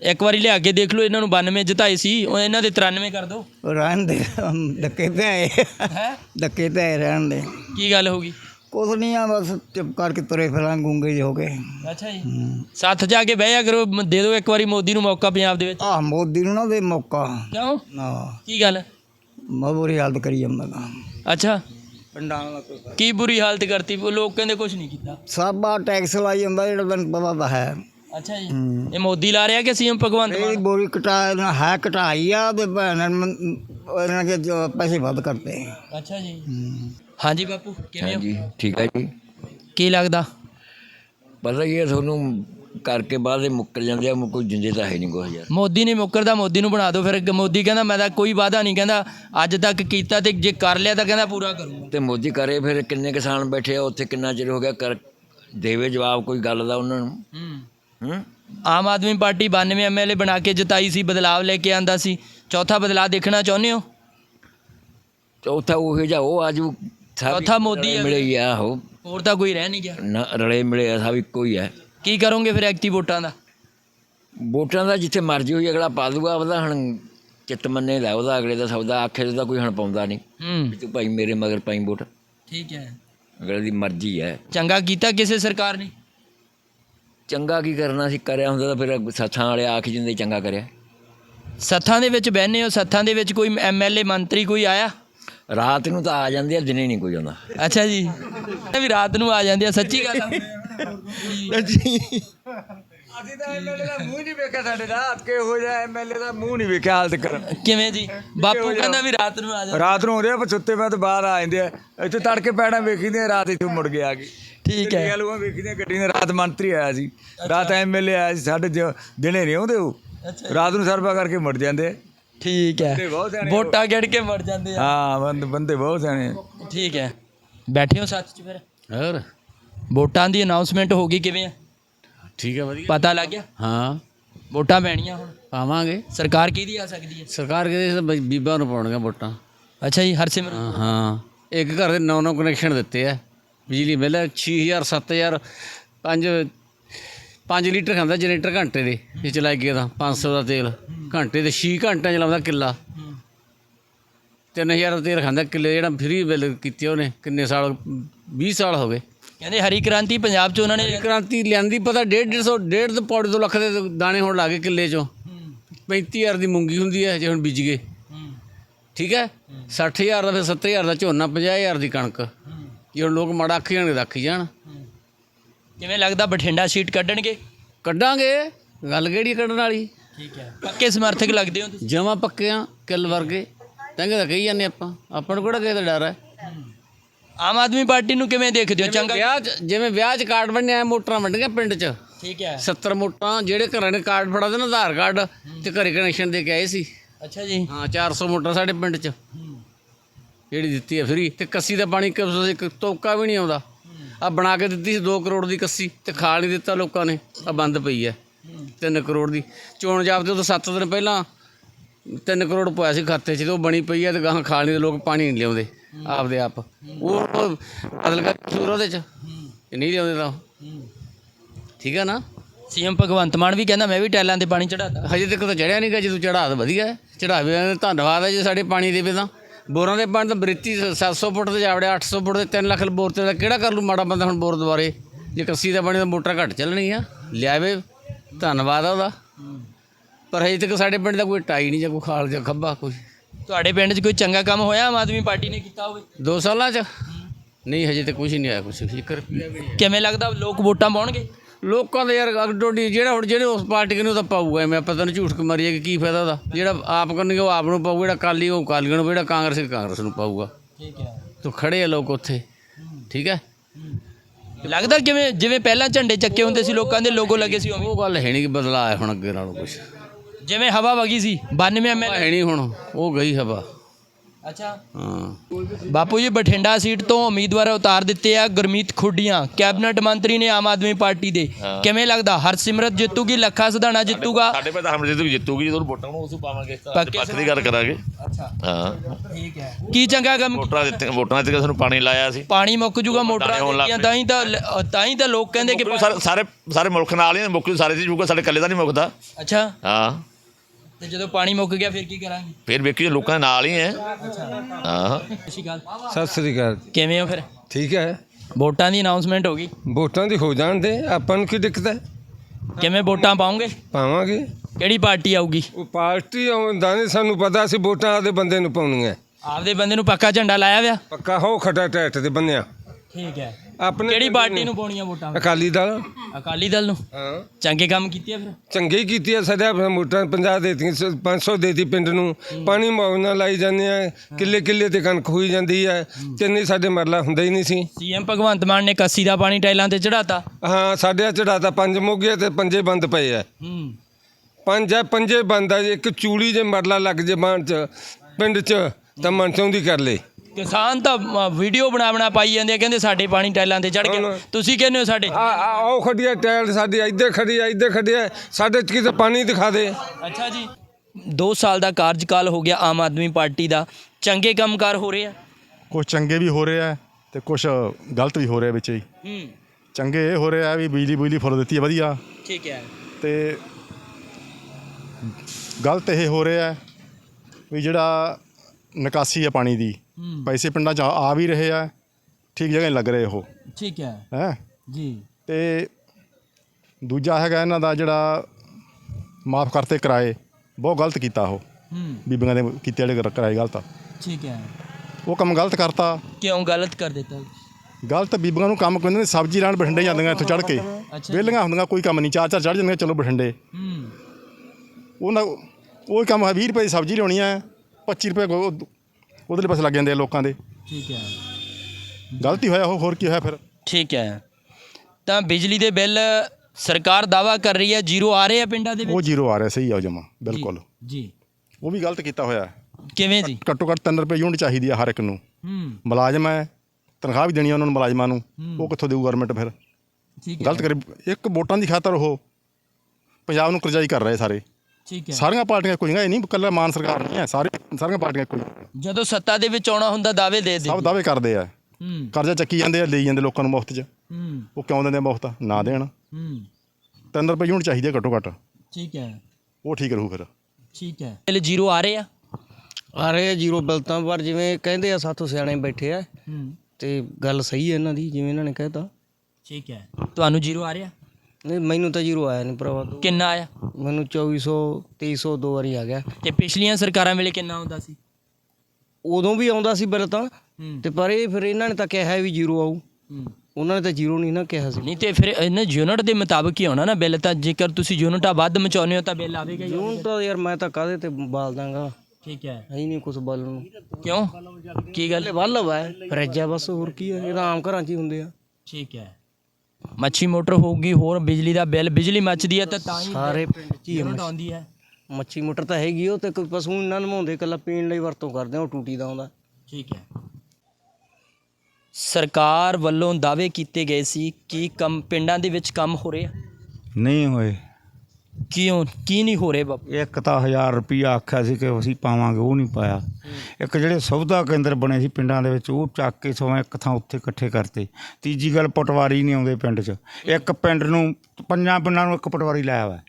ਇੱਕ ਵਾਰੀ ਲਿਆ ਕੇ ਦੇਖ ਲਓ ਇਹਨਾਂ ਨੂੰ 92 ਜਿਤਾਏ ਸੀ। ਉਹ ਇਹਨਾਂ ਦੇ 93 ਕਰ ਦਿਓ। ਰਹਿਣ ਦੇ ਧੱਕੇ ਤੇ ਆਏ। ਹੈ? ਧੱਕੇ ਤੇ ਆਏ ਰਹਿਣ ਦੇ। ਕੀ ਗੱਲ ਹੋ ਗਈ? ਕੁਛ ਨਹੀਂ ਆ ਬਸ ਚੁੱਪ ਕਰਕੇ ਤੁਰੇ ਫਿਰਾਂ ਗੂੰਗੇ ਜਿਹੇ ਹੋ ਗਏ ਅੱਛਾ ਜੀ। ਸੱਥ ਜਾ ਕੇ ਬਹਿ ਜਾ ਕਰੋ ਮ- ਦੇ ਦਿਓ ਇੱਕ ਵਾਰੀ ਮੋਦੀ ਨੂੰ ਮੌਕਾ ਪੰਜਾਬ ਦੇ ਵਿੱਚ। ਆਹ ਮੋਦੀ ਨੂੰ ਨਾ ਦੇ ਮੌਕਾ। ਕਿਉਂ? ਨਾ। ਕੀ ਗੱਲ? ਮਬੂਰੀ ਹਾਲਤ ਕਰੀ ਜਾਂਦਾ ਗਾ ਅੱਛਾ। ਪਿੰਡਾਂ ਦਾ ਕੋਈ ਕੀ ਬੁਰੀ ਹਾਲਤ ਕਰਤੀ? ਉਹ ਲੋਕ ਕਹਿੰਦੇ ਕੁਝ ਨਹੀਂ ਕੀਤਾ। ਸਭ ਆ ਟੈਕਸ ਲਾਈ ਜਾਂਦਾ ਜਿਹੜਾ ਤੈਨੂੰ ਪਤਾ ਤਾਂ ਹੈ। ਅੱਛਾ ਜੀ। ਹੂੰ। ਇਹ ਮੋਦੀ ਲਾ ਰਿਹਾ ਕਿ ਸੀਐਮ ਭਗਵੰਤ ਇਹ ਮਾਨ? ਬੋਰੀ ਕਟਾ ਨਾ ਹੈ ਕਟਾਈ ਆ ਤੇ ਭੈਣ ਨੇ ਇਹਨਾਂ ਕੇ ਜੋ ਪੈਸੇ ਵੱਧ ਕਰਤੇ ਅੱਛਾ ਜੀ। ਹਾਂਜੀ ਬਾਪੂ ਕਿਵੇਂ ਹੋ? ਜੀ ਠੀਕ ਹੈ ਜੀ। ਕੀ ਲੱਗਦਾ? ਪਤਾ ਹੀ ਹੈ ਤੁਹਾਨੂੰ ਕਰਕੇ ਬਾਅਦ ਦੇ ਮੁੱਕਰ ਜਾਂਦੇ ਆ ਮੁ- ਕੋਈ ਜਿੰਦੇ ਤਾਂ ਹੈ ਨਹੀਂ ਕੁਛ ਯਾਰ। ਮੋਦੀ ਨੇ ਮੁੱਕਰਦਾ ਮੋਦੀ ਨੂੰ ਬਣਾ ਦਿਓ ਫਿਰ। ਅੱਗੇ ਮੋਦੀ ਕਹਿੰਦਾ ਮੈਂ ਤਾਂ ਕੋਈ ਵਾਅਦਾ ਨਹੀਂ ਕਹਿੰਦਾ ਅੱਜ ਤੱਕ ਕੀਤਾ ਤੇ ਜੇ ਕਰ ਲਿਆ ਤਾਂ ਕਹਿੰਦਾ ਪੂਰਾ ਕਰੂੰਗਾ। ਤੇ ਮੋਦੀ ਕਰੇ ਫਿਰ ਕਿੰਨੇ ਕਿਸਾਨ ਬੈਠੇ ਆ ਉੱਥੇ ਕਿੰਨਾ ਚਿਰ ਹੋ ਗਿਆ ਕਰ ਦੇਵੇ ਜਵਾਬ ਕੋਈ ਗੱਲ ਦਾ ਉਹਨਾਂ ਨੂੰ। ਹੂੰ ਹੂੰ। ਆਮ ਆਦਮੀ ਪਾਰਟੀ 92 ਐਮਐਲਏ ਬਣਾ ਕੇ ਜਿਤਾਈ ਸੀ ਬਦਲਾਵ ਲੈ ਕੇ ਆਂਦਾ ਸੀ। ਚੌਥਾ ਬਦਲਾਅ ਦੇਖਣਾ ਚਾਹੁੰਦੇ ਹੋ? ਚੌਥਾ ਉਹ ਜਿਹਾ ਉਹ ਆਜੂ ਚੌਥਾ ਮੋਦੀ ਆ। ਮਿਲੇ ਹੀ ਆ ਹੋਰ ਤਾਂ ਕੋਈ ਰਹਿ ਨਹੀਂ ਗਿਆ। ਨਾ ਰਲੇ ਮਿਲੇ ਆ ਸਭ ਇੱਕੋ ਹੀ ਹੈ ਕੀ ਕਰੋਗੇ ਫਿਰ ਐਕਟਿਵ ਵੋਟਾਂ ਦਾ? ਵੋਟਾਂ ਦਾ ਜਿੱਥੇ ਮਰਜ਼ੀ ਹੋਈ ਅਗਲਾ ਪਾ ਦੂਗਾ ਉਹਦਾ ਹੁਣ ਚਿੱਤ ਮੰਨੇ ਦਾ ਉਹਦਾ ਅਗਲੇ ਦਾ ਸੌਦਾ ਆਖੇ ਦਾ ਕੋਈ ਹੁਣ ਪਾਉਂਦਾ ਨਹੀਂ। ਹੂੰ। ਵੀ ਤੂੰ ਭਾਈ ਮੇਰੇ ਮਗਰ ਪਾਈ ਵੋਟ। ਠੀਕ ਹੈ। ਅਗਲੇ ਦੀ ਮਰਜ਼ੀ ਹੈ। ਚੰਗਾ ਕੀਤਾ ਕਿਸੇ ਸਰਕਾਰ ਨੇ? ਚੰਗਾ ਕੀ ਕਰਨਾ ਸੀ ਕਰਿਆ ਹੁੰਦਾ ਤਾਂ ਫਿਰ ਸੱਥਾਂ ਵਾਲੇ ਆਖ ਜਿੰਦੇ ਚੰਗਾ ਕਰਿਆ। ਸੱਥਾਂ ਦੇ ਵਿੱਚ ਬਹਿਨੇ ਹੋ ਸੱਥਾਂ ਦੇ ਵਿੱਚ ਕੋਈ ਐਮਐਲਏ ਮੰਤਰੀ ਕੋਈ ਆਇਆ? ਰਾਤ ਨੂੰ ਤਾਂ ਆ ਜਾਂਦੇ ਆ ਦਿਨੇ ਨਹੀਂ ਕੋਈ ਆਉਂਦਾ। ਅੱਛਾ ਜੀ। ਇਹ ਵੀ ਰਾਤ ਨੂੰ ਆ ਜਾਂਦੇ ਆ ਸੱਚੀ ਗੱਲ ਆ। ਅਸੀਂ ਤਾਂ ਐਮਐਲਏ ਦਾ ਮੂੰਹ ਨਹੀਂ ਵੇਖਿਆ ਸਾਡੇ ਦਾ ਕਿਹੋ ਜਿਹਾ ਐਮਐਲਏ ਦਾ ਮੂੰਹ ਨਹੀਂ ਵੇਖਿਆ ਹਾਲਤ ਕਰਨ ਕਿਵੇਂ ਜੀ? ਬਾਪੂ ਕਹਿੰਦਾ ਵੀ ਰਾਤ ਨੂੰ ਆ ਜਾ ਰਾਤ ਨੂੰ ਆਉਂਦੇ ਆ ਪਰ ਸੁੱਤੇ ਬਾਅਦ ਬਾਹਰ ਆ ਜਾਂਦੇ ਆ। ਇੱਥੇ ਤੜਕੇ ਪੈਣਾ ਵੇਖੀਦੇ ਆ ਰਾਤ ਇੱਥੇ ਮੁੜ ਕੇ ਆ ਗਏ ਠੀਕ ਹੈ। ਗੱਡੀਆਂ ਵੇਖੀਆਂ ਗੱਡੀ ਨੇ ਰਾਤ ਮੰਤਰੀ ਆਇਆ ਸੀ। ਰਾਤ ਐਮਐਲਏ ਆਇਆ ਸੀ ਸਾਡੇ ਦਿਨੇ ਨਹੀਂ ਆਉਂਦੇ ਉਹ। ਰਾਤ ਨੂੰ ਸਰਵਾ ਕਰਕੇ ਮੁੜ ਜਾਂਦੇ। ਠੀਕ ਹੈ। ਬਹੁਤ ਸਿਆਣੇ ਵੋਟਾਂ ਗਿਣ ਕੇ ਮਰ ਜਾਂਦੇ ਆ। ਹਾਂ ਬੰਦ- ਬੰਦੇ ਬਹੁਤ ਸਿਆਣੇ ਆ। ਠੀਕ ਹੈ। ਬੈਠੇ ਹੋ ਸੱਥ 'ਚ ਫਿਰ? ਹੋਰ? ਵੋਟਾਂ ਦੀ ਅਨਾਉਂਸਮੈਂਟ ਹੋ ਗਈ ਕਿਵੇਂ ਆ? ਠੀਕ ਹੈ ਵਧੀਆ। ਪਤਾ ਲੱਗ ਗਿਆ? ਹਾਂ। ਵੋਟਾਂ ਪੈਣੀਆਂ ਹੁਣ। ਪਾਵਾਂਗੇ। ਸਰਕਾਰ ਕਿਹਦੀ ਆ ਸਕਦੀ ਹੈ? ਸਰਕਾਰ ਕਹਿੰਦੇ ਬੀਬਾ ਨੂੰ ਪਾਉਣਗੇ ਵੋਟਾਂ। ਅੱਛਾ ਜੀ ਹਰਸਿਮਰਤ। ਹਾਂ ਹਾਂ। ਇੱਕ ਘਰ ਦੇ ਨੌ ਨੌ ਕਨੈਕਸ਼ਨ ਦਿੱਤੇ ਆ। ਬਿਜਲੀ ਬਿੱਲ 6000 7000 5 5 ਲੀਟਰ ਖਾਂਦਾ ਜਨਰੇਟਰ ਘੰਟੇ ਦੇ ਇਹ ਚਲਾਈ ਗਿਆ ਤਾਂ 500 ਦਾ ਤੇਲ ਘੰਟੇ ਦੇ 6 ਘੰਟੇ ਚਲਾਉਂਦਾ ਕਿੱਲਾ। 3000 ਦਾ ਤੇਲ ਖਾਂਦਾ ਕਿੱਲੇ ਜਿਹੜਾ ਫ੍ਰੀ ਬਿੱਲ ਕੀਤੇ ਉਹਨੇ ਕਿੰਨੇ ਸਾਲ 20 ਸਾਲ ਹੋ ਗਏ। ਕਹਿੰਦੇ ਹਰੀ ਕ੍ਰਾਂਤੀ ਪੰਜਾਬ 'ਚ ਉਹਨਾਂ ਨੇ ਕ੍ਰਾਂਤੀ ਲਿਆਂਦੀ ਪਤਾ 150 1.5 ਤੋਂ ਪੌੜੇ ਤੋਂ ਲੱਖ ਦੇ ਦਾਣੇ ਹੁਣ ਲਾ ਕੇ ਕਿੱਲੇ 'ਚੋਂ। 35000 ਦੀ ਮੂੰਗੀ ਹੁੰਦੀ ਹੈ ਜੇ ਹੁਣ ਬੀਜ ਗਏ। ਠੀਕ ਹੈ? 60000 ਦਾ ਫਿਰ 70000 ਦਾ ਝੋਨਾ 50000 ਦੀ ਕਣਕ। ਜੇ ਹੁਣ ਲੋਕ ਮਾੜਾ ਆਖੀ ਜਾਣਗੇ ਤਾਂ ਆਖੀ ਜਾਣ। ਕਿਵੇਂ ਲੱਗਦਾ ਬਠਿੰਡਾ ਸੀਟ ਕੱਢਣਗੇ? ਕੱਢਾਂਗੇ। ਗੱਲ ਕਿਹੜੀ ਕੱਢਣ ਵਾਲੀ? ਠੀਕ ਹੈ। ਪੱਕੇ ਸਮਰਥਕ ਲੱਗਦੇ ਹੋ ਤੁਸੀਂ? ਜਮਾ ਪੱਕਿਆਂ ਕਿੱਲ ਵਰਗੇ। ਤੰਗੇ ਤਾਂ ਕਹੀ ਜਾਂਦੇ ਆਪਾਂ। ਆਪਾਂ ਨੂੰ ਕਿਹੜਾ ਕਿਸੇ ਦਾ ਡਰ ਹੈ? ਆਮ ਆਦਮੀ ਪਾਰਟੀ ਨੂੰ ਕਿਵੇਂ ਦੇਖਦੇ ਹੋ? ਚੰਗਾ ਵਿਆਹ 'ਚ ਜਿਵੇਂ ਵਿਆਹ 'ਚ ਕਾਰਡ ਬਣਨੇ ਆ ਮੋਟਰਾਂ ਵੰਡੀਆਂ ਪਿੰਡ 'ਚ। ਠੀਕ ਹੈ। 70 ਮੋਟਰਾਂ ਜਿਹੜੇ ਘਰਾਂ ਨੇ ਕਾਰਡ ਫੜਾਦੇ ਨਾ ਆਧਾਰ ਕਾਰਡ ਤੇ ਘਰੇ ਕਨੈਕਸ਼ਨ ਦੇ ਕੇ ਆਏ ਸੀ। ਅੱਛਾ ਜੀ। ਹਾਂ 400 ਮੋਟਰ ਸਾਡੇ ਪਿੰਡ 'ਚ। ਜਿਹੜੀ ਦਿੱਤੀ ਹੈ ਫਰੀ ਤੇ ਕੱਸੀ ਦਾ ਪਾਣੀ ਕ- ਇੱਕ ਤੋਕਾ ਵੀ ਨਹੀਂ ਆਉਂਦਾ। ਆ ਬਣਾ ਕੇ ਦਿੱਤੀ ਸੀ 2 ਕਰੋੜ ਦੀ ਕੱਸੀ ਤੇ ਖਾ ਨਹੀਂ ਦਿੱਤਾ ਲੋਕਾਂ ਨੇ। ਆ ਬੰਦ ਪਈ ਹੈ 3 ਕਰੋੜ ਦੀ। ਚੋਣ ਜਾਬਤੇ ਤੋਂ 7 ਦਿਨ ਪਹਿਲਾਂ 3 ਕਰੋੜ ਪਾਇਆ ਸੀ ਖਾਤੇ 'ਚ ਤੇ ਉਹ ਬਣੀ ਪਈ ਹੈ ਤੇ ਗਾਹਾਂ ਖਾਣ ਦੇ ਲੋਕ ਪਾਣੀ ਨਹੀਂ ਲਿਆਉਂਦੇ ਆਪਦੇ ਆਪ। ਉਹ ਬਦਲ ਕੇ ਕਸੂਰ ਉਹਦੇ 'ਚ। ਇਹ ਨਹੀਂ ਲਿਆਉਂਦੇ ਤਾਂ। ਠੀਕ ਹੈ ਨਾ? ਸੀਐਮ ਭਗਵੰਤ ਮਾਨ ਵੀ ਕਹਿੰਦਾ ਮੈਂ ਵੀ ਟੈਲਾਂ ਤੇ ਪਾਣੀ ਚੜਾਤਾ ਹਜੇ ਤੱਕ ਤਾਂ ਚੜਿਆ ਨਹੀਂ ਗਾ ਜਦੋਂ ਚੜਾ ਤਾਂ ਵਧੀਆ ਚੜਾਵੇ ਧੰਨਵਾਦ ਹੈ ਜੇ ਸਾਡੇ ਪਾਣੀ ਦੇਵੇ ਤਾਂ। ਬੋਰਾਂ ਦੇ ਪਾਣੀ ਤਾਂ ਬ੍ਰਿਤੀ 700 ਫੁੱਟ ਤੇ ਜਾਵੜਿਆ 800 ਫੁੱਟ ਤੇ 3 ਲੱਖ ਬੋਰ ਤੇ ਕਿਹੜਾ ਕਰ ਲੂ ਮਾੜਾ ਬੰਦਾ ਹੁਣ ਬੋਰ ਦੁਆਰੇ? ਜੇ ਕੱਸੀ ਦਾ ਪਾਣੀ ਤਾਂ ਮੋਟਰ ਘੱਟ ਚੱਲਣੀ ਆ ਲਿਆਵੇ। ਧੰਨਵਾਦ ਆ ਉਹਦਾ। ਪਰ ਹਜੇ ਤੱਕ ਸਾਡੇ ਪਿੰਡ ਦਾ ਕੋਈ ਟਾਈ ਨਹੀਂ ਜਾਂ ਕੋਈ ਖਾਲ ਜਾਂ ਖੱਬਾ ਕੋਈ। ਤੁਹਾਡੇ ਪਿੰਡ 'ਚ ਕੋਈ ਚੰਗਾ ਕੰਮ ਹੋਇਆ? ਆਮ ਆਦਮੀ ਪਾਰਟੀ ਨੇ ਕੀਤਾ ਹੋਵੇ? ਦੋ ਸਾਲਾਂ 'ਚ। ਨਹੀਂ ਹਜੇ ਤੱਕ ਕੁਝ ਨਹੀਂ ਆਇਆ ਕੁਝ ਨਹੀਂ ਕਿਵੇਂ ਲੱਗਦਾ ਲੋਕ ਵੋਟਾਂ ਪਾਉਣਗੇ? ਲੋਕਾਂ ਦਾ ਯਾਰ ਅਗਡੋਡੀ ਜਿਹੜਾ ਹੁਣ ਜਿਹੜੇ ਉਸ ਪਾਰਟੀ ਨੂੰ ਤਾਂ ਪਾਊਗਾ ਮੈਂ ਪਤਾ ਨਹੀਂ ਝੂਠ ਮਾਰੀਏ ਕਿ ਕੀ ਫਾਇਦਾ ਉਹਦਾ? ਜਿਹੜਾ ਆਪ ਕਰਨਗੇ ਉਹ ਆਪ ਨੂੰ ਪਾਊਗਾ ਜਿਹੜਾ ਕਾਲੀ ਉਹ ਕਾਲੀਆਂ ਨੂੰ ਜਿਹੜਾ ਕਾਂਗਰਸ ਕਾਂਗਰਸ ਨੂੰ ਪਾਊਗਾ। ਠੀਕ ਹੈ। ਤੋ ਖੜੇ ਆ ਲੋਕ ਉੱਥੇ ਠੀਕ ਹੈ? ਲੱਗਦਾ ਕਿਵੇਂ ਜਿਵੇਂ ਪਹਿਲਾਂ ਝੰਡੇ ਚੱਕੇ ਹੁੰਦੇ ਸੀ ਲੋਕਾਂ ਦੇ ਲੋਗੋ ਲੱਗੇ ਸੀ ਉਵੇਂ। ਉਹ ਗੱਲ ਹੈ ਨਹੀਂ ਕਿ ਬਦਲਾ ਆਇਆ ਹੁਣ ਅੱਗੇ ਨਾਲੋਂ ਕੁਝ ਜਿਵੇਂ ਹਵਾ ਵਗੀ ਸੀ 92 ਐਮਐਲ ਹੈ ਨਹੀਂ ਹੁਣ ਉਹ ਗਈ ਹਵਾ। ਅੱਛਾ। ਹਾਂ। ਬਾਪੂ ਜੀ ਬਠਿੰਡਾ ਸੀਟ ਤੋਂ ਉਮੀਦਵਾਰ ਉਤਾਰ ਦਿੱਤੇ ਆ ਗੁਰਮੀਤ ਖੁੱਡੀਆਂ ਕੈਬਨਿਟ ਮੰਤਰੀ ਨੇ ਆਮ ਆਦਮੀ ਪਾਰਟੀ ਦੇ। ਕਿਵੇਂ ਲੱਗਦਾ? ਹਰਸਿਮਰਤ ਜਿੱਤੂਗੀ ਲੱਖਾ ਸਧਾਣਾ ਜਿੱਤੂਗਾ? ਸਾਡੇ ਪਿੰਡ ਹਮਰੇ ਤੋਂ ਜਿੱਤੂਗੀ ਜਦੋਂ ਵੋਟਾਂ ਨੂੰ ਉਸੇ ਪਾਵਾਂਗੇ ਪੱਕੇ ਪੱਖ ਦੀ ਗੱਲ ਕਰਾਂਗੇ। ਅੱਛਾ। ਹਾਂ। ਠੀਕ ਹੈ। ਕੀ ਚੰਗਾ ਕੰਮ ਵੋਟਾਂ ਦਿੱਤੇ ਵੋਟਾਂ ਦਿੱਤੇ ਸਾਨੂੰ ਪਾਣੀ ਲਾਇਆ ਸੀ। ਪਾਣੀ ਮੁੱਕ ਜੂਗਾ ਮੋਟਰਾਂ ਦਾਣੇ ਹੋਣ ਲੱਗ ਲੱਗੀਆਂ ਤਾਂ ਹੀ ਤਾਂ ਲ- ਤਾਂ ਹੀ ਤਾਂ ਲੋਕ ਕਹਿੰਦੇ ਕਿ ਮੁੱਕ ਸਾਰੇ ਸਾਰੇ ਸਾਰੇ ਮੁਲਕ ਨਾਲ ਹੀ ਮੁੱਕ ਸਾਰੇ ਸੀ ਜੂਗਾ ਸਾਡੇ ਇਕੱਲੇ ਦਾ ਨਹੀਂ ਮੁੱਕਦਾ। ਅੱਛਾ। ਹਾਂ। ਤੇ ਜਦੋਂ ਪਾਣੀ ਮੁੱਕ ਗਿਆ ਫਿਰ ਕੀ ਕਰਾਂਗੇ? ਫਿਰ ਵੇਖੀ ਲੋਕਾਂ ਦੇ ਨਾਲ ਹੀ ਹੈ। ਹਾਂ। ਸਤਿ ਸ੍ਰੀ ਅਕਾਲ। ਕਿਵੇਂ ਹੋ ਫਿਰ? ਠੀਕ ਹੈ। ਵੋਟਾਂ ਦੀ ਅਨਾਉਂਸਮੈਂਟ ਹੋ ਗਈ। ਵੋਟਾਂ ਦੀ ਹੋ ਜਾਣ ਦੇ ਆਪਾਂ ਨੂੰ ਕੀ ਦਿੱਕਤ ਹੈ? ਕਿਵੇਂ ਵੋਟਾਂ ਪਾਉਂਗੇ ਪਾਵਾਂਗੇ। ਕਿਹੜੀ ਪਾਰਟੀ ਆਊਗੀ? ਉਹ ਪਾਰਟੀ ਆਉਂਦਾ ਨਹੀਂ ਸਾਨੂੰ ਪਤਾ ਸੀ ਵੋਟਾਂ ਆਦੇ ਬੰਦੇ ਨੂੰ ਪਾਉਣੀਆਂ। ਆਪਦੇ ਬੰਦੇ ਨੂੰ ਪੱਕਾ ਝੰਡਾ ਲਾਇਆ ਵਿਆ ਪੱਕਾ ਹੋ ਖਟਾ ਟੈਟ ਤੇ ਬੰਨਿਆ। ਠੀਕ ਹੈ। ਆਪਣੇ ਕਿਹੜੀ ਪਾਰਟੀ ਨੂੰ ਪਾਉਣੀਆਂ ਵੋਟਾਂ ਅਕਾਲੀ ਦਲ। ਅਕਾਲੀ ਦਲ ਨੂੰ? ਹਾਂ। ਚੰਗੇ ਕੰਮ ਕੀਤੇ ਆ ਫਿਰ? ਚੰਗੀ ਕੀਤੀ ਹੈ ਸਦਾ ਵੋਟਾਂ 50 ਦੇਤੀਆਂ 500 ਦੇਤੀ ਪਿੰਡ ਨੂੰ। ਪਾਣੀ ਮੁਆਵਜ਼ਾ ਲਾਈ ਜਾਂਦੇ ਆ ਕਿੱਲੇ ਕਿੱਲੇ ਤੇ ਕਣਕ ਹੋਈ ਜਾਂਦੀ ਹੈ। ਤੇ ਨਹੀਂ ਸਾਡੇ ਮਰਲਾ ਹੁੰਦਾ ਹੀ ਨਹੀਂ ਸੀ। ਸੀਐਮ ਭਗਵੰਤ ਮਾਨ ਨੇ ਕੱਸੀ ਦਾ ਪਾਣੀ ਟਾਈਲਾਂ ਤੇ ਚੜਾਤਾ ਹਾਂ ਸਾਡੇ ਚੜਾਤਾ ਪੰਜ ਮੋਗੇ ਤੇ ਪੰਜੇ ਬੰਦ ਪਏ ਆ। ਹੂੰ। ਪੰਜ ਹੈ ਪੰਜੇ ਬੰਦ ਆ ਇੱਕ ਚੂੜੀ ਜੇ ਮਰਲਾ ਲੱਗ ਜੇ ਬਾਣ ਚ ਪਿੰਡ ਚ ਤਾਂ ਮਨ ਚੌਂਦੀ ਕਰ ਲੇ। ਕਿਸਾਨ ਤਾਂ ਅ, ਵੀਡੀਓ ਬਣਾ ਬਣਾ ਪਾਈ ਜਾਂਦੇ ਆ ਕਹਿੰਦੇ ਸਾਡੇ ਪਾਣੀ ਟਾਈਲਾਂ ਤੇ ਚੜ ਗਿਆ। ਤੁਸੀਂ ਕਹਿੰਦੇ ਹੋ ਸਾਡੇ ਆ ਆ ਉਹ ਖੜੀ ਆ ਟਾਇਲ ਸਾਡੀ ਇੱਧਰ ਖੜੀ ਆ ਇੱਧਰ ਖੜੀ ਆ। ਸਾਡੇ ਚ ਕਿਤੇ ਪਾਣੀ ਦਿਖਾ ਦੇ। ਅੱਛਾ ਜੀ। 2 ਸਾਲ ਦਾ ਕਾਰਜਕਾਲ ਹੋ ਗਿਆ ਆਮ ਆਦਮੀ ਪਾਰਟੀ ਦਾ। ਚੰਗੇ ਕੰਮਕਾਰ ਹੋ ਰਹੇ ਆ? ਕੁਝ ਚੰਗੇ ਵੀ ਹੋ ਰਿਹਾ ਹੈ ਤੇ ਕੁਝ ਗਲਤ ਵੀ ਹੋ ਰਿਹਾ ਵਿੱਚ ਹੀ। ਹੂੰ। ਚੰਗੇ ਇਹ ਹੋ ਰਿਹਾ ਵੀ ਬਿਜਲੀ ਬੁਜਲੀ ਫੁੱਲ ਦਿੱਤੀ ਹੈ ਵਧੀਆ। ਠੀਕ ਹੈ। ਤੇ ਗਲਤ ਇਹ ਹੋ ਰਿਹਾ ਹੈ ਵੀ ਜਿਹੜਾ ਨਿਕਾਸੀ ਹੈ ਪਾਣੀ ਦੀ। ਹੂੰ ਪੈਸੇ ਪਿੰਡਾਂ 'ਚ ਆ ਵੀ ਰਹੇ ਆ। ਠੀਕ ਜਗ੍ਹਾ ਨਹੀਂ ਲੱਗ ਰਹੇ ਉਹ। ਠੀਕ ਹੈ। ਹੈ? ਜੀ। ਤੇ ਦੂਜਾ ਹੈਗਾ ਇਹਨਾਂ ਦਾ ਜਿਹੜਾ ਮਾਫ ਕਰਤੇ ਕਿਰਾਏ। ਬਹੁਤ ਗਲਤ ਕੀਤਾ ਉਹ। ਹੂੰ। ਬੀਬੀਆਂ ਦੇ ਕੀਤੇ ਜਿਹੜੇ ਕਿਰਾ- ਕਿਰਾਏ ਗਲਤ ਠੀਕ ਹੈ। ਉਹ ਕੰਮ ਗਲਤ ਕਰਤਾ। ਕਿਉਂ ਗਲਤ ਕਰ ਦਿੱਤਾ? ਗਲਤ ਬੀਬੀਆਂ ਨੂੰ ਕੰਮ ਕਹਿੰਦੇ ਨੇ ਸਬਜ਼ੀ ਲੈਣ ਬਠਿੰਡੇ ਜਾਂਦੀਆਂ ਇੱਥੋਂ ਚੜ ਕੇ। ਵਿਹਲੀਆਂ ਹੁੰਦੀਆਂ ਕੋਈ ਕੰਮ ਨਹੀਂ। ਚਾਰ ਚਾਰ ਚੜ ਜਾਂਦੀਆਂ ਚਲੋ ਬਠਿੰਡੇ। ਹੂੰ। ਉਹਨਾਂ ਉਹ ਕੰਮ ਹੈ 20 ਰੁਪਏ ਦੀ ਸਬਜ਼ੀ ਲਿਆਉਣੀ ਹੈ 25 ਰੁਪਏ ਉਹ- ਉਹਦੇ ਪੈਸੇ ਲੱਗ ਜਾਂਦੇ ਆ ਲੋਕਾਂ ਦੇ। ਠੀਕ ਹੈ। ਗਲਤੀ ਹੋਇਆ ਉਹ ਹੋਰ ਕੀ ਹੋਇਆ ਫਿਰ? ਠੀਕ ਹੈ। ਤਾਂ ਬਿਜਲੀ ਦੇ ਬਿੱਲ ਸਰਕਾਰ ਦਾਵਾ ਕਰ ਰਹੀ ਹੈ ਜ਼ੀਰੋ ਆ ਰਹੇ ਆ ਪਿੰਡਾਂ ਦੇ ਉਹ ਵਿੱਚ? ਜ਼ੀਰੋ ਆ ਰਿਹਾ ਸਹੀ ਆ ਜਮਾ ਬਿਲਕੁਲ। ਜੀ। ਉਹ ਵੀ ਗਲਤ ਕੀਤਾ ਹੋਇਆ। ਹੈ। ਕਿਵੇਂ ਜੀ? ਘੱਟੋ ਘੱਟ 3 ਰੁਪਏ ਯੂਨਿਟ ਚਾਹੀਦੀ ਆ ਹਰ ਇੱਕ ਨੂੰ। ਹੂੰ। ਮੁਲਾਜ਼ਮ ਹੈ ਤਨਖਾਹ ਵੀ ਦੇਣੀ ਆ ਉਹਨਾਂ ਨੂੰ ਮੁਲਾਜ਼ਮਾਂ ਨੂੰ। ਉਹ ਕਿੱਥੋਂ ਦੇਊ ਗਵਰਨਮੈਂਟ ਫਿਰ? ਠੀਕ ਹੈ। ਗਲਤ ਕਰੇ ਇੱਕ ਵੋਟਾਂ ਦੀ ਖਾਤਰ ਉਹ ਪੰਜਾਬ ਨੂੰ ਕਰਜ਼ਾਈ ਕਰ ਰਹੇ ਸਾਰੇ। ਠੀਕ ਹੈ। ਸਾਰੀਆਂ ਪਾਰਟੀਆਂ ਕੋਈ ਇਹ ਨਹੀਂ ਇਕੱਲਾ ਮਾਨ ਸਰਕਾਰ ਨਹੀਂ ਹੈ ਸਾਰੇ ਸਾਰੀਆਂ ਪਾਰਟੀਆਂ ਕੋਈ ਜਦੋਂ ਸੱਤਾ ਦੇ ਵਿੱਚ ਆਉਣਾ ਹੁੰਦਾ ਦਾਅਵੇ ਦੇ ਦੇ ਸਭ ਦਾਅਵੇ ਕਰਦੇ ਆ। ਹੂੰ। ਕਰਜ਼ਾ ਚੱਕੀ ਜਾਂਦੇ ਆ ਲਈ ਜਾਂਦੇ ਲੋਕਾਂ ਨੂੰ ਮੁਫਤ 'ਚ। ਹੂੰ। ਉਹ ਕਿਉਂ ਦਿੰਦੇ ਆ ਮੁਫਤ? ਨਾ ਦੇਣ। ਹੂੰ। 3 ਰੁਪਏ ਯੂਨਿਟ ਚਾਹੀਦੀ ਆ ਘੱਟੋ ਘੱਟ। ਠੀਕ ਹੈ। ਉਹ ਠੀਕ ਰਹੂ ਫਿਰ। ਠੀਕ ਹੈ। ਬਿੱਲ ਜ਼ੀਰੋ ਆ ਰਹੇ ਆ? ਆ ਰਹੇ ਆ ਜ਼ੀਰੋ ਬਿੱਲ ਤਾਂ ਪਰ ਜਿਵੇਂ ਕਹਿੰਦੇ ਆ ਸਾਥੋਂ ਸਿਆਣੇ ਬੈਠੇ ਆ। ਹੂੰ। ਤੇ ਗੱਲ ਸਹੀ ਹੈ ਇਹਨਾਂ ਦੀ ਜਿਵੇਂ ਇਹਨਾਂ ਨੇ ਕਹਿਤਾ। ਠੀਕ ਹੈ। ਤੁਹਾਨੂੰ ਜ਼ੀਰੋ ਆ ਰਿਹਾ? ਨਹੀਂ ਮੈਨੂੰ ਤਾਂ ਜ਼ੀਰੋ ਆਇਆ ਨਹੀਂ ਭਰਾਵਾ। ਕਿੰਨਾ ਆਇਆ? ਮੈਨੂੰ 2400 2300 ਦੋ ਵਾਰੀ ਆ ਗਿਆ। ਤੇ ਪਿਛਲੀਆਂ ਸਰਕਾਰਾਂ ਵੇਲੇ ਕਿੰਨਾ ਆਉਂਦਾ ਸੀ? ਉਦੋਂ ਵੀ ਆਉਂਦਾ ਸੀ ਬਿੱਲ ਤਾਂ। ਹੂੰ। ਤੇ ਪਰ ਇਹ ਫਿਰ ਇਹਨਾਂ ਨੇ ਤਾਂ ਕਿਹਾ ਵੀ ਜ਼ੀਰੋ ਆਊ। ਉਹਨਾਂ ਨੇ ਤਾਂ ਜ਼ੀਰੋ ਨਹੀਂ ਨਾ ਕਿਹਾ ਸੀ। ਨਹੀਂ ਤੇ ਫਿਰ ਇਹਨਾਂ ਯੂਨਿਟ ਦੇ ਮੁਤਾਬਕ ਹੀ ਆਉਣਾ ਨਾ ਬਿੱਲ ਤਾਂ। ਜੇਕਰ ਤੁਸੀਂ ਯੂਨਿਟਾਂ ਵੱਧ ਮਚਾਉਂਦੇ ਹੋ ਤਾਂ ਬਿੱਲ ਆਵੇਗਾ ਹੀ ਤਾਂ ਯਾਰ ਮੈਂ ਤਾਂ ਕਾਹਦੇ ਤੇ ਬਾਲ ਦਾਂਗਾ? ਠੀਕ ਹੈ। ਹੈ ਹੀ ਨਹੀਂ ਕੁਝ ਬੋਲਣ ਨੂੰ। ਕਿਉਂ? ਕੀ ਗੱਲ? ਵੱਲਵ ਹੈ ਫਰਿੱਜ ਆ ਬਸ ਹੋਰ ਕੀ ਹੈ ਇਹ ਤਾਂ ਆਮ ਘਰਾਂ 'ਚ ਹੀ ਹੁੰਦੇ ਆ। ਠੀਕ ਹੈ। ਮੱਛੀ ਮੋਟਰ ਹੋਊਗੀ ਹੋਰ ਬਿਜਲੀ ਦਾ ਬਿੱਲ ਬਿਜਲੀ ਮੱਚਦੀ ਹੈ ਤਾਂ ਤਾਂ ਹੀ ਸਾਰੇ ਪਿੰਡ 'ਚ ਹੀ ਯੂਨਿਟ ਆਉਂਦੀ ਹੈ। ਮੱਛੀ ਮੋਟਰ ਤਾਂ ਹੈਗੀ ਉਹ ਤੇ ਕੋਈ ਪਸ਼ੂ ਇਹਨਾਂ ਨਮਾਉਂਦੇ ਇਕੱਲਾ ਪੀਣ ਲਈ ਵਰਤੋਂ ਕਰਦੇ ਆ ਉਹ ਟੂਟੀ ਦਾ ਆਉਂਦਾ। ਠੀਕ ਹੈ। ਸਰਕਾਰ ਵੱਲੋਂ ਦਾਅਵੇ ਕੀਤੇ ਗਏ ਸੀ ਕਿ ਕੰਮ ਪਿੰਡਾਂ ਦੇ ਵਿੱਚ ਕੰਮ ਹੋ ਰਿਹਾ? ਨਹੀਂ ਹੋਏ। ਕਿਉਂ? ਕੀ ਨਹੀਂ ਹੋ ਰਿਹਾ ਬਾਪੂ? ਇੱਕ ਤਾਂ 1000 ਰੁਪਈਆ ਆਖਿਆ ਸੀ ਕਿ ਅਸੀਂ ਪਾਵਾਂਗੇ ਉਹ ਨਹੀਂ ਪਾਇਆ। ਇੱਕ ਜਿਹੜੇ ਸੁਵਿਧਾ ਕੇਂਦਰ ਬਣੇ ਸੀ ਪਿੰਡਾਂ ਦੇ ਵਿੱਚ ਉਹ ਚੱਕ ਕੇ ਸਮਾਂ ਇੱਕ ਥਾਂ ਉੱਥੇ ਇਕੱਠੇ ਕਰਤੇ। ਤੀਜੀ ਗੱਲ ਪਟਵਾਰੀ ਨਹੀਂ ਆਉਂਦੇ ਪਿੰਡ 'ਚ। ਇੱਕ ਪਿੰਡ ਨੂੰ ਪੰਜਾਂ ਪਿੰਡਾਂ ਨੂੰ ਇੱਕ ਪਟਵਾਰੀ ਲਾਇਆ ਵਾ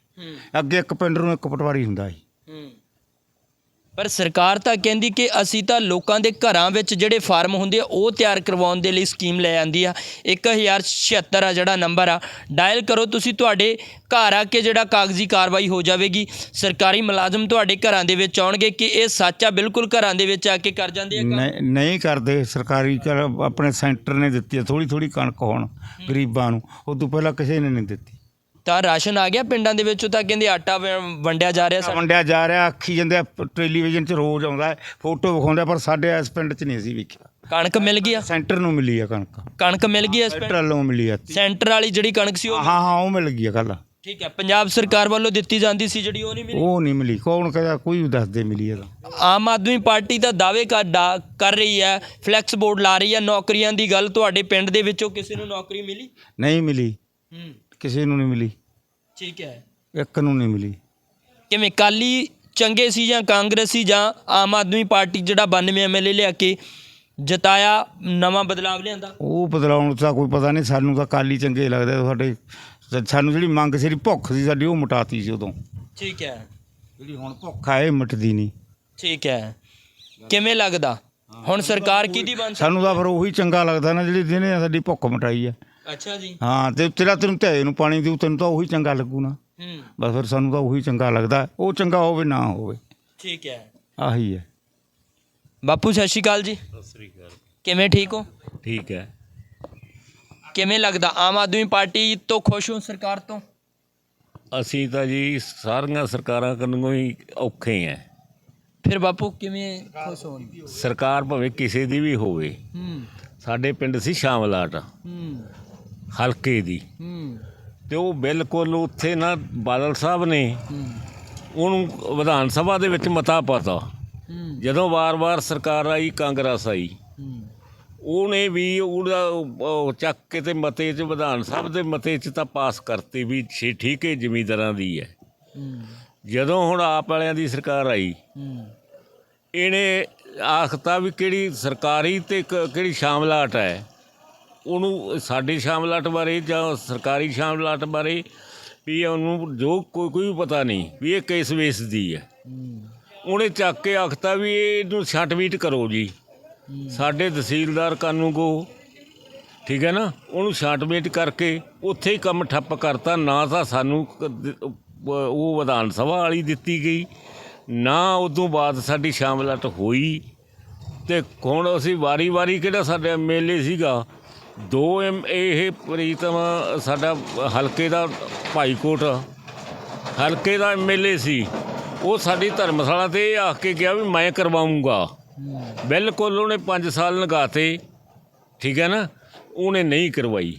ਅੱਗੇ ਇੱਕ ਪਿੰਡ ਨੂੰ ਇੱਕ ਪਟਵਾਰੀ ਹੁੰਦਾ ਸੀ। ਪਰ ਸਰਕਾਰ ਤਾਂ ਕਹਿੰਦੀ ਕਿ ਅਸੀਂ ਤਾਂ ਲੋਕਾਂ ਦੇ ਘਰਾਂ ਵਿੱਚ ਜਿਹੜੇ ਫਾਰਮ ਹੁੰਦੇ ਆ, ਉਹ ਤਿਆਰ ਕਰਵਾਉਣ ਦੇ ਲਈ ਸਕੀਮ ਲੈ ਆਂਦੀ ਆ। 1076 ਆ ਜਿਹੜਾ ਨੰਬਰ ਆ। ਡਾਇਲ ਕਰੋ ਤੁਸੀਂ ਤੁਹਾਡੇ ਘਰ ਆ ਕੇ ਜਿਹੜਾ ਕਾਗਜ਼ੀ ਕਾਰਵਾਈ ਹੋ ਜਾਵੇਗੀ। ਸਰਕਾਰੀ ਮੁਲਾਜ਼ਮ ਤੁਹਾਡੇ ਘਰਾਂ ਦੇ ਵਿੱਚ ਆਉਣਗੇ ਕਿ ਇਹ ਸੱਚ ਆ, ਬਿਲਕੁਲ ਘਰਾਂ ਦੇ ਵਿੱਚ ਆ ਕੇ ਕਰ ਜਾਂਦੇ ਆ ਨਹੀਂ ਨਹੀਂ ਕਰਦੇ ਸਰਕਾਰੀ। ਕਰ ਆਪਣੇ ਸੈਂਟਰ ਨੇ ਦਿੱਤੀ ਥੋੜੀ ਥੋੜੀ ਕਣਕ ਹੋਣ ਗਰੀਬਾਂ ਨੂੰ ਉਦੋਂ ਪਹਿਲਾਂ ਕਿਸੇ ਨੇ ਨਹੀਂ ਦਿੱਤੀ। ਤਾਂ ਰਾਸ਼ਨ ਆ ਗਿਆ ਪਿੰਡਾਂ ਦੇ ਵਿੱਚੋਂ ਤਾਂ ਕਹਿੰਦੇ ਆਟਾ ਵ- ਵੰਡਿਆ ਜਾ ਰਿਹਾ ਵੰਡਿਆ ਜਾ ਰਿਹਾ ਆਖੀ ਜਾਂਦੇ ਆ, ਟੈਲੀਵਿਜ਼ਨ 'ਚ ਰੋਜ਼ ਆਉਂਦਾ ਹੈ, ਫੋਟੋ ਵਿਖਾਉਂਦਾ ਪਰ ਸਾਡੇ ਇਸ ਪਿੰਡ 'ਚ ਨਹੀਂ ਅਸੀਂ ਵੇਖਿਆ। ਕਣਕ ਮਿਲ ਗਈ ਆ? ਸੈਂਟਰ ਨੂੰ ਮਿਲੀ ਆ ਕਣਕ। ਕਣਕ ਮਿਲ ਗਈ ਇਸ ਪਿੰਡ? ਸੈਂਟਰ ਵੱਲੋਂ ਮਿਲੀ ਆ ਸੈਂਟਰ ਵਾਲੀ ਜਿਹੜੀ ਕਣਕ ਸੀ ਉਹ ਹਾਂ ਹਾਂ ਉਹ ਮਿਲ ਗਈ ਆ ਕੱਲ ਠੀਕ ਹੈ ਪੰਜਾਬ ਸਰਕਾਰ ਵੱਲੋਂ ਦਿੱਤੀ ਜਾਂਦੀ ਸੀ ਜਿਹੜੀ ਉਹ ਨਹੀਂ ਮਿਲੀ? ਉਹ ਨਹੀਂ ਮਿਲੀ ਕੌਣ ਕਹਿੰਦਾ ਕੋਈ ਵੀ ਦੱਸ ਦੇ ਮਿਲੀ ਇਹਦਾ ਆਮ ਆਦਮੀ ਪਾਰਟੀ ਤਾਂ ਦਾਅਵੇ ਕਰ ਡਾ- ਕਰ ਰਹੀ ਹੈ ਫਲੈਕਸ ਬੋਰਡ ਲਾ ਰਹੀ ਹੈ ਨੌਕਰੀਆਂ ਦੀ ਗੱਲ ਤੁਹਾਡੇ ਪਿੰਡ ਦੇ ਵਿੱਚੋਂ ਕਿਸੇ ਨੂੰ ਨੌਕਰੀ ਮਿਲੀ? ਨਹੀਂ ਮਿਲੀ। ਹੂੰ। ਕਿਸੇ ਨੂੰ ਨਹੀਂ ਮਿਲੀ। ਠੀਕ ਹੈ। ਇੱਕ ਨੂੰ ਨਹੀਂ ਮਿਲੀ। ਕਿਵੇਂ ਕਾਲੀ ਚੰਗੇ ਸੀ ਜਾਂ ਕਾਂਗਰਸੀ ਜਾਂ ਆਮ ਆਦਮੀ ਪਾਰਟੀ ਜਿਹੜਾ 92 ਐਮਐਲਏ ਲਿਆ ਕੇ ਜਿਤਾਇਆ ਨਵਾਂ ਬਦਲਾਵ ਲਿਆਂਦਾ? ਉਹ ਬਦਲਾਉਣ ਦਾ ਕੋਈ ਪਤਾ ਨਹੀਂ ਸਾਨੂੰ ਤਾਂ ਕਾਲੀ ਚੰਗੇ ਲੱਗਦੇ ਸਾਡੇ। ਸਾਨੂੰ ਜਿਹੜੀ ਮੰਗ ਸੀ ਭੁੱਖ ਸੀ ਸਾਡੀ ਉਹ ਮਟਾਤੀ ਸੀ ਉਦੋਂ। ਠੀਕ ਹੈ। ਜਿਹੜੀ ਹੁਣ ਭੁੱਖ ਆ ਇਹ ਮਿਟਦੀ ਨਹੀਂ। ਠੀਕ ਹੈ। ਕਿਵੇਂ ਲੱਗਦਾ? ਹੁਣ ਸਰਕਾਰ ਕਿਹਦੀ ਬਣ ਸਾਨੂੰ ਤਾਂ ਫਿਰ ਉਹੀ ਚੰਗਾ ਲੱਗਦਾ ਨਾ ਜਿਹੜੀ ਜਿਹਨੇ ਸਾਡੀ ਭੁੱਖ ਮਟਾਈ ਆ ਅੱਛਾ ਜੀ। ਹਾਂ ਤੇ ਤੇਰਾ ਤੈਨੂੰ ਧਿਆਏ ਨੂੰ ਪਾਣੀ ਦਿਉ ਤੈਨੂੰ ਤਾਂ ਉਹੀ ਚੰਗਾ ਲੱਗੂ ਨਾ ਹੂੰ। ਬਸ ਫਿਰ ਸਾਨੂੰ ਤਾਂ ਉਹੀ ਚੰਗਾ ਲੱਗਦਾ। ਉਹ ਚੰਗਾ ਹੋਵੇ ਨਾ ਹੋਵੇ। ਠੀਕ ਹੈ। ਆਹੀ ਹੈ। ਬਾਪੂ ਸਤਿ ਸ਼੍ਰੀ ਅਕਾਲ ਜੀ। ਸਤਿ ਸ਼੍ਰੀ ਅਕਾਲ। ਕਿਵੇਂ ਠੀਕ ਹੋ? ਠੀਕ ਹੈ। ਕਿਵੇਂ ਲੱਗਦਾ? ਆਮ ਆਦਮੀ ਪਾਰਟੀ ਤੋਂ ਖੁਸ਼ ਹੋ ਸਰਕਾਰ ਤੋਂ? ਅਸੀਂ ਤਾਂ ਜੀ ਸਾਰੀਆਂ ਸਰਕਾਰਾਂ ਕੰਨੋਂ ਹੀ ਔਖੇ ਆ ਫਿਰ ਬਾਪੂ ਕਿਵੇਂ ਖੁਸ਼ ਹੋ ਸਰਕਾਰ ਭਾਵੇਂ ਕਿਸੇ ਦੀ ਵੀ ਹੋਵੇ। ਹੂੰ। ਸਾਡੇ ਪਿੰਡ ਸੀ ਸ਼ਾਮਲਾਟ ਹੂੰ। ਹਲਕੇ ਦੀ। ਹੂੰ ਤੇ ਉਹ ਬਿਲਕੁਲ ਉੱਥੇ ਨਾ ਬਾਦਲ ਸਾਹਿਬ ਨੇ ਉਹਨੂੰ ਵਿਧਾਨ ਸਭਾ ਦੇ ਵਿੱਚ ਮਤਾ ਪਾਤਾ। ਜਦੋਂ ਵਾਰ-ਵਾਰ ਸਰਕਾਰ ਆਈ, ਕਾਂਗਰਸ ਆਈ, ਉਹਨੇ ਵੀ ਉਹਦਾ ਚੱਕ ਕੇ ਤੇ ਮਤੇ 'ਚ ਵਿਧਾਨ ਸਭਾ ਦੇ ਮਤੇ 'ਚ ਤਾਂ ਪਾਸ ਕਰਤੀ ਵੀ ਛੇ ਠੀਕ ਹੈ, ਜ਼ਮੀਂਦਾਰਾਂ ਦੀ ਹੈ। ਜਦੋਂ ਹੁਣ ਆਪ ਵਾਲਿਆਂ ਦੀ ਸਰਕਾਰ ਆਈ, ਇਹਨੇ ਆਖਤਾ ਵੀ ਕਿਹੜੀ ਸਰਕਾਰੀ ਤੇ ਕਿਹੜੀ ਸ਼ਾਮਲਾਟ ਹੈ। ਉਹਨੂੰ ਸਾਡੀ ਸ਼ਾਮਲਾਟ ਬਾਰੇ ਜਾਂ ਸਰਕਾਰੀ ਸ਼ਾਮਲਾਟ ਬਾਰੇ ਵੀ ਉਹਨੂੰ ਜੋ ਕੋਈ ਕੋਈ ਪਤਾ ਨਹੀਂ ਵੀ ਇਹ ਕੇਸ ਵੇਸਦੀ ਹੈ। ਉਹਨੇ ਚੱਕ ਕੇ ਆਖਤਾ ਵੀ ਇਹਨੂੰ ਛਟਵੀਟ ਕਰੋ ਜੀ। ਸਾਡੇ ਤਹਿਸੀਲਦਾਰ ਕਾਨੂੰ ਕਾਨੂੰਗੋ ਠੀਕ ਹੈ ਨਾ? ਉਹਨੂੰ ਛਾਂਟਮੇਟ ਕਰਕੇ ਉੱਥੇ ਹੀ ਕੰਮ ਠੱਪ ਕਰਤਾ। ਨਾ ਤਾਂ ਸਾਨੂੰ ਉਹ ਵਿਧਾਨ ਸਭਾ ਵਾਲੀ ਦਿੱਤੀ ਗਈ। ਨਾ ਉਦੋਂ ਬਾਅਦ ਸਾਡੀ ਸ਼ਾਮਲਾਟ ਹੋਈ। ਤੇ ਹੁਣ ਅਸੀਂ ਵਾਰੀ-ਵਾਰੀ ਕਿਹੜਾ ਸਾਡੇ ਐਮਐਲਏ ਸੀਗਾ ਦੋ ਐਮ ਇਹ ਪ੍ਰੀਤਮ ਸਾਡਾ ਹਲਕੇ ਦਾ ਭਾਈਕੋਟ ਹਲਕੇ ਦਾ ਐਮਐਲਏ ਸੀ। ਉਹ ਸਾਡੀ ਧਰਮਸ਼ਾਲਾ ਤੇ ਇਹ ਆਖ ਕੇ ਗਿਆ ਵੀ ਮੈਂ ਕਰਵਾਉਂਗਾ। ਬਿਲਕੁਲ ਉਹਨੇ 5 ਸਾਲ ਲਗਾਤੇ ਠੀਕ ਹੈ ਨਾ? ਉਹਨੇ ਨਹੀਂ ਕਰਵਾਈ।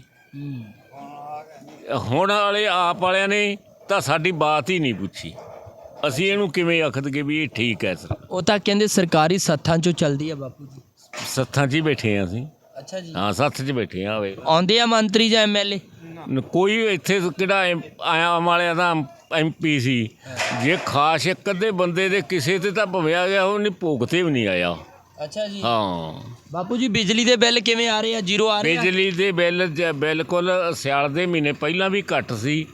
ਹੁਣ ਵਾਲੇ ਆਪ ਵਾਲਿਆਂ ਨੇ ਤਾਂ ਸਾਡੀ ਬਾਤ ਹੀ ਨਹੀਂ ਪੁੱਛੀ। ਅਸੀਂ ਇਹਨੂੰ ਕਿਵੇਂ ਆਖ ਦਈਏ ਵੀ ਇਹ ਠੀਕ ਹੈ ਸਰ? ਉਹ ਤਾਂ ਕਹਿੰਦੇ ਸਰਕਾਰੀ ਸੱਥਾਂ ਚੋਂ ਚੱਲਦੀ ਆ ਬਾਪੂ ਜੀ। ਸੱਥਾਂ 'ਚ ਹੀ ਬੈਠੇ ਆ ਅਸੀਂ। ਅੱਛਾ ਜੀ। ਹਾਂ ਸੱਥ 'ਚ ਬੈਠੇ ਆ ਵੇ। ਆਉਂਦੇ ਆ ਮੰਤਰੀ ਜਾਂ ਐਮਐਲਏ ਕੋਈ ਇੱਥੇ ਕਿਹੜਾ ਐਮ- ਆਇਆ ਵਾਲਿਆਂ ਦਾ ਐਮਪੀ ਸੀ। ਜੇ ਖਾਸ ਇੱਕ ਅੱਧੇ ਬੰਦੇ ਦੇ ਕਿਸੇ ਤੇ ਤਾਂ ਭਵਿਆ ਗਿਆ ਉਹ ਨਹੀਂ ਭੋਗ ਤੇ ਵੀ ਨਹੀਂ ਆਇਆ। ਅੱਛਾ ਜੀ। ਹਾਂ। ਬਾਪੂ ਜੀ ਬਿਜਲੀ ਦੇ ਬਿੱਲ ਕਿਵੇਂ ਆ ਰਹੇ ਆ? ਜ਼ੀਰੋ ਆ ਰਹੇ ਆ? ਬਿਜਲੀ ਦੇ ਬਿੱਲ ਜ- ਬਿਲਕੁਲ ਸਿਆਲ ਦੇ ਮਹੀਨੇ ਪਹਿਲਾਂ ਵੀ ਘੱਟ ਸੀ।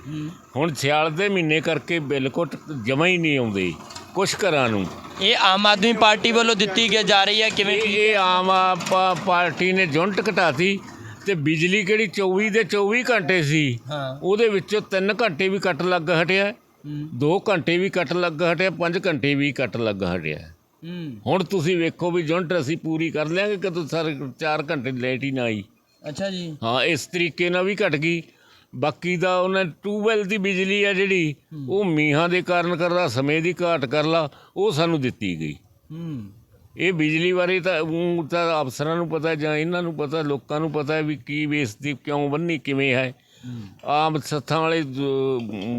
ਹੁਣ ਸਿਆਲ ਦੇ ਮਹੀਨੇ ਕਰਕੇ ਬਿਲਕੁਲ ਜਮਾ ਹੀ ਨਹੀਂ ਆਉਂਦੇ। ਕੁਛ ਘਰਾਂ ਨੂੰ। ਇਹ ਆਮ ਆਦਮੀ ਪਾਰਟੀ ਵੱਲੋਂ ਦਿੱਤੀ ਗਿਆ ਜਾ ਰਹੀ ਹੈ ਕਿਵੇਂ ਇਹ ਆਮ ਆ- ਪਾਰਟੀ ਨੇ ਜੁੰਟ ਘਟਾਤੀ ਤੇ ਬਿਜਲੀ ਕਿਹੜੀ 24 ਦੇ 24 ਘੰਟੇ ਸੀ ਹਾਂ। ਉਹਦੇ ਵਿੱਚੋਂ 3 ਘੰਟੇ ਵੀ ਕੱਟ ਲੱਗ ਹਟਿਆ 2 ਘੰਟੇ ਵੀ ਕੱਟ ਲੱਗ ਹਟਿਆ 5 ਘੰਟੇ ਵੀ ਕੱਟ ਲੱਗ ਹਟਿਆ। ਹੂੰ। ਹੁਣ ਤੁਸੀਂ ਵੇਖੋ ਵੀ ਜੁੰਟ ਅਸੀਂ ਪੂਰੀ ਕਰ ਲਿਆਂਗੇ ਕਦੋਂ ਸਾਰੇ 4 ਘੰਟੇ ਲੇਟ ਹੀ ਨਾ ਆਈ। ਅੱਛਾ ਜੀ। ਹਾਂ ਇਸ ਤਰੀਕੇ ਨਾਲ ਵੀ ਘਟ ਗਈ। ਬਾਕੀ ਦਾ ਉਹਨਾਂ ਟਿਊਬਵੈੱਲ ਦੀ ਬਿਜਲੀ ਆ ਜਿਹੜੀ ਉਹ ਮੀਂਹਾਂ ਦੇ ਕਾਰਨ ਕਰਦਾ ਸਮੇਂ ਦੀ ਘਾਟ ਕਰ ਲਾ ਉਹ ਸਾਨੂੰ ਦਿੱਤੀ ਗਈ। ਇਹ ਬਿਜਲੀ ਬਾਰੇ ਤਾਂ ਊਂ ਤਾਂ ਅਫਸਰਾਂ ਨੂੰ ਪਤਾ ਜਾਂ ਇਹਨਾਂ ਨੂੰ ਪਤਾ ਲੋਕਾਂ ਨੂੰ ਪਤਾ ਵੀ ਕੀ ਬੇਇੱਜ਼ਤੀ ਕਿਉਂ ਬੰਨੀ ਕਿਵੇਂ ਹੈ। ਆਮ ਸੱਥਾਂ ਵਾਲੇ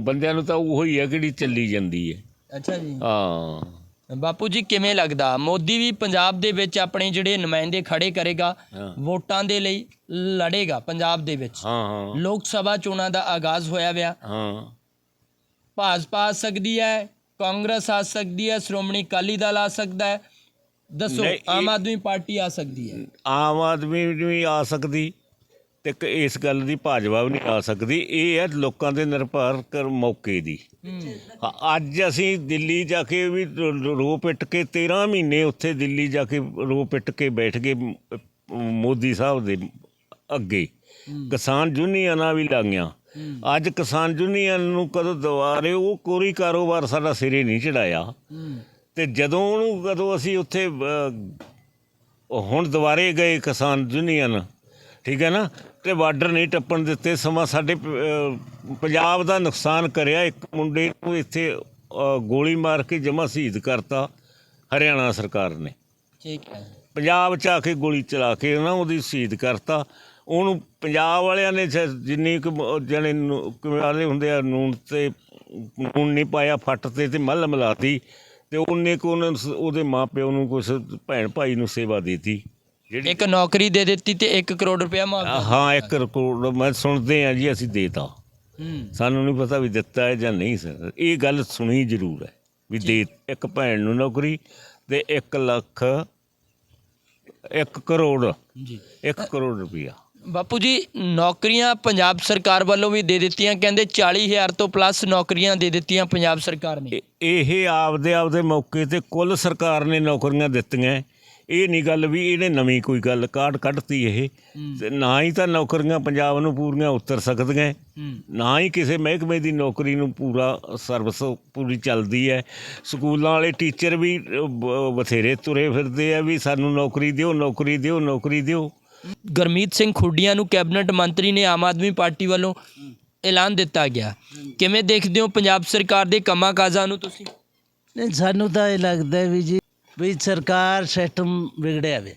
ਬੰਦਿਆਂ ਨੂੰ ਤਾਂ ਉਹੋ ਹੀ ਹੈ ਜਿਹੜੀ ਚੱਲੀ ਜਾਂਦੀ ਹੈ। ਅੱਛਾ ਜੀ। ਹਾਂ। ਬਾਪੂ ਜੀ ਕਿਵੇਂ ਲੱਗਦਾ? ਮੋਦੀ ਵੀ ਪੰਜਾਬ ਦੇ ਵਿੱਚ ਆਪਣੇ ਜਿਹੜੇ ਨੁਮਾਇੰਦੇ ਖੜੇ ਕਰੇਗਾ। ਵੋਟਾਂ ਦੇ ਲਈ ਲੜੇਗਾ ਪੰਜਾਬ ਦੇ ਵਿੱਚ। ਹਾਂ ਹਾਂ। ਲੋਕ ਸਭਾ ਚੋਣਾਂ ਦਾ ਆਗਾਜ਼ ਹੋਇਆ ਵਿਆ। ਹਾਂ। ਭਾਜਪਾ ਆ ਸਕਦੀ ਹੈ ਕਾਂਗਰਸ ਆ ਸਕਦੀ ਹੈ ਸ਼੍ਰੋਮਣੀ ਅਕਾਲੀ ਦਲ ਆ ਸਕਦਾ ਹੈ ਦੱਸੋ ਆਮ ਆਦਮੀ ਪਾਰਟੀ ਆ ਸਕਦੀ ਹੈ ਆਮ ਆਦਮੀ ਵੀ ਆ ਸਕਦੀ। ਤੇ ਕ- ਇਸ ਗੱਲ ਦੀ ਭਾਜਪਾ ਵੀ ਨਹੀਂ ਆ ਸਕਦੀ ਇਹ ਹੈ ਲੋਕਾਂ ਦੇ ਨਿਰਭਰ ਕਰ ਮੌਕੇ ਦੀ। ਹਾਂ, ਅੱਜ ਅਸੀਂ ਦਿੱਲੀ ਜਾ ਕੇ ਵੀ ਰ- ਰੋ ਪਿੱਟ ਕੇ 13 ਮਹੀਨੇ ਉੱਥੇ ਦਿੱਲੀ ਜਾ ਕੇ ਰੋ ਪਿੱਟ ਕੇ ਬੈਠ ਗਏ ਮ- ਮੋਦੀ ਸਾਹਿਬ ਦੇ ਅੱਗੇ। ਕਿਸਾਨ ਯੂਨੀਅਨਾਂ ਵੀ ਲਾਗੀਆਂ ਅੱਜ ਕਿਸਾਨ ਯੂਨੀਅਨ ਨੂੰ ਕਦੋਂ ਦੁਆਰੇ ਉਹ ਕੋਈ ਕਾਰੋਬਾਰ ਸਾਡਾ ਸਿਰੇ ਨਹੀਂ ਚੜਾਇਆ। ਤੇ ਜਦੋਂ ਉਹਨੂੰ ਕਦੋਂ ਅਸੀਂ ਉੱਥੇ ਅ, ਹੁਣ ਦੁਬਾਰੇ ਗਏ ਕਿਸਾਨ ਯੂਨੀਅਨ ਠੀਕ ਹੈ ਨਾ ਤੇ ਬਾਰਡਰ ਨਹੀਂ ਟੱਪਣ ਦਿੱਤੇ ਸਮਾਂ ਸਾਡੇ ਪੰਜਾਬ ਦਾ ਨੁਕਸਾਨ ਕਰਿਆ। ਇੱਕ ਮੁੰਡੇ ਨੂੰ ਇੱਥੇ ਗੋਲੀ ਮਾਰ ਕੇ ਜਮਾ ਸ਼ਹੀਦ ਕਰਤਾ ਹਰਿਆਣਾ ਸਰਕਾਰ ਨੇ। ਠੀਕ ਹੈ। ਪੰਜਾਬ ਚ ਆ ਕੇ ਗੋਲੀ ਚਲਾ ਕੇ ਨਾ ਉਹਦੀ ਸ਼ਹੀਦ ਕਰਤਾ। ਉਹਨੂੰ ਪੰਜਾਬ ਵਾਲਿਆਂ ਨੇ ਜਿੰਨੀ ਕੁ ਜਣੇ ਕਿਵੇਂ ਵਾਲੇ ਹੁੰਦੇ ਆ ਨੂਨ ਤੇ ਨੂਨ ਨਹੀਂ ਪਾਇਆ ਫੱਟ ਤੇ ਤੇ ਮੱਲ ਮਿਲਾਤੀ ਤੇ ਉਹਨੇ ਕੋ ਉਹਦੇ ਮਾਪਿਓ ਨੂੰ ਕੁਛ ਭੈਣ ਭਾਈ ਨੂੰ ਸੇਵਾ ਦਿੱਤੀ। ਜਿਹੜੀ ਇੱਕ ਨੌਕਰੀ ਦੇ ਦਿੱਤੀ ਤੇ 1 ਕਰੋੜ ਰੁਪਇਆ ਮੁਆਵਜ਼ਾ ਹਾਂ ਇੱਕ ਕਰੋੜ ਮੈਂ ਸੁਣਦੇ ਆ ਜੀ ਅਸੀਂ ਦੇਤਾ। ਸਾਨੂੰ ਨਹੀਂ ਪਤਾ ਵੀ ਦਿੱਤਾ ਹੈ ਜਾਂ ਨਹੀਂ ਸਰ। ਇਹ ਗੱਲ ਸੁਣੀ ਜ਼ਰੂਰ ਹੈ ਵੀ ਦੇ ਇੱਕ ਭੈਣ ਨੂੰ ਨੌਕਰੀ ਤੇ 1 ਲੱਖ 1 ਕਰੋੜ। ਜੀ। 1 ਕਰੋੜ ਰੁਪਇਆ। ਬਾਪੂ ਜੀ ਨੌਕਰੀਆਂ ਪੰਜਾਬ ਸਰਕਾਰ ਵੱਲੋਂ ਵੀ ਦੇ ਦਿੱਤੀਆਂ ਕਹਿੰਦੇ 40000 ਤੋਂ ਪਲੱਸ ਨੌਕਰੀਆਂ ਦੇ ਦਿੱਤੀਆਂ ਪੰਜਾਬ ਸਰਕਾਰ ਨੇ। ਇਹ ਆਪਦੇ ਆਪਦੇ ਮੌਕੇ ਤੇ ਕੁੱਲ ਸਰਕਾਰ ਨੇ ਨੌਕਰੀਆਂ ਦਿੱਤੀਆਂ। ਇਹ ਨਹੀਂ ਗੱਲ ਵੀ ਇਹਨੇ ਨਵੀਂ ਕੋਈ ਗੱਲ ਕਾਢ ਕੱਢਤੀ ਇਹ। ਤੇ ਨਾ ਹੀ ਤਾਂ ਨੌਕਰੀਆਂ ਪੰਜਾਬ ਨੂੰ ਪੂਰੀਆਂ ਉਤਰ ਸਕਦੀਆਂ। ਨਾ ਹੀ ਕਿਸੇ ਮਹਿਕਮੇ ਦੀ ਨੌਕਰੀ ਨੂੰ ਪੂਰਾ ਸਰਵਿਸ ਪੂਰੀ ਚੱਲਦੀ ਹੈ। ਸਕੂਲਾਂ ਵਾਲੇ ਟੀਚਰ ਵੀ ਬਥੇਰੇ ਤੁਰੇ ਫਿਰਦੇ ਆ ਵੀ ਸਾਨੂੰ ਨੌਕਰੀ ਦਿਓ ਨੌਕਰੀ ਦਿਓ ਨੌਕਰੀ ਦਿਓ। ਗਰਮੀਤ ਸਿੰਘ ਖੁੱਡੀਆਂ ਨੂੰ ਕੈਬਨਿਟ ਮੰਤਰੀ ਨੇ ਆਮ ਆਦਮੀ ਪਾਰਟੀ ਵੱਲੋਂ ਐਲਾਨ ਦਿੱਤਾ ਗਿਆ। ਕਿਵੇਂ ਦੇਖਦੇ ਹੋ ਪੰਜਾਬ ਸਰਕਾਰ ਦੇ ਕੰਮਾਂ ਕਾਜਾਂ ਨੂੰ ਤੁਸੀਂ? ਨਹੀਂ ਸਾਨੂੰ ਤਾਂ ਇਹ ਲੱਗਦਾ ਵੀ ਜੀ ਵੀ ਸਰਕਾਰ ਸਿਸਟਮ ਵਿਗੜਿਆ ਵੇ।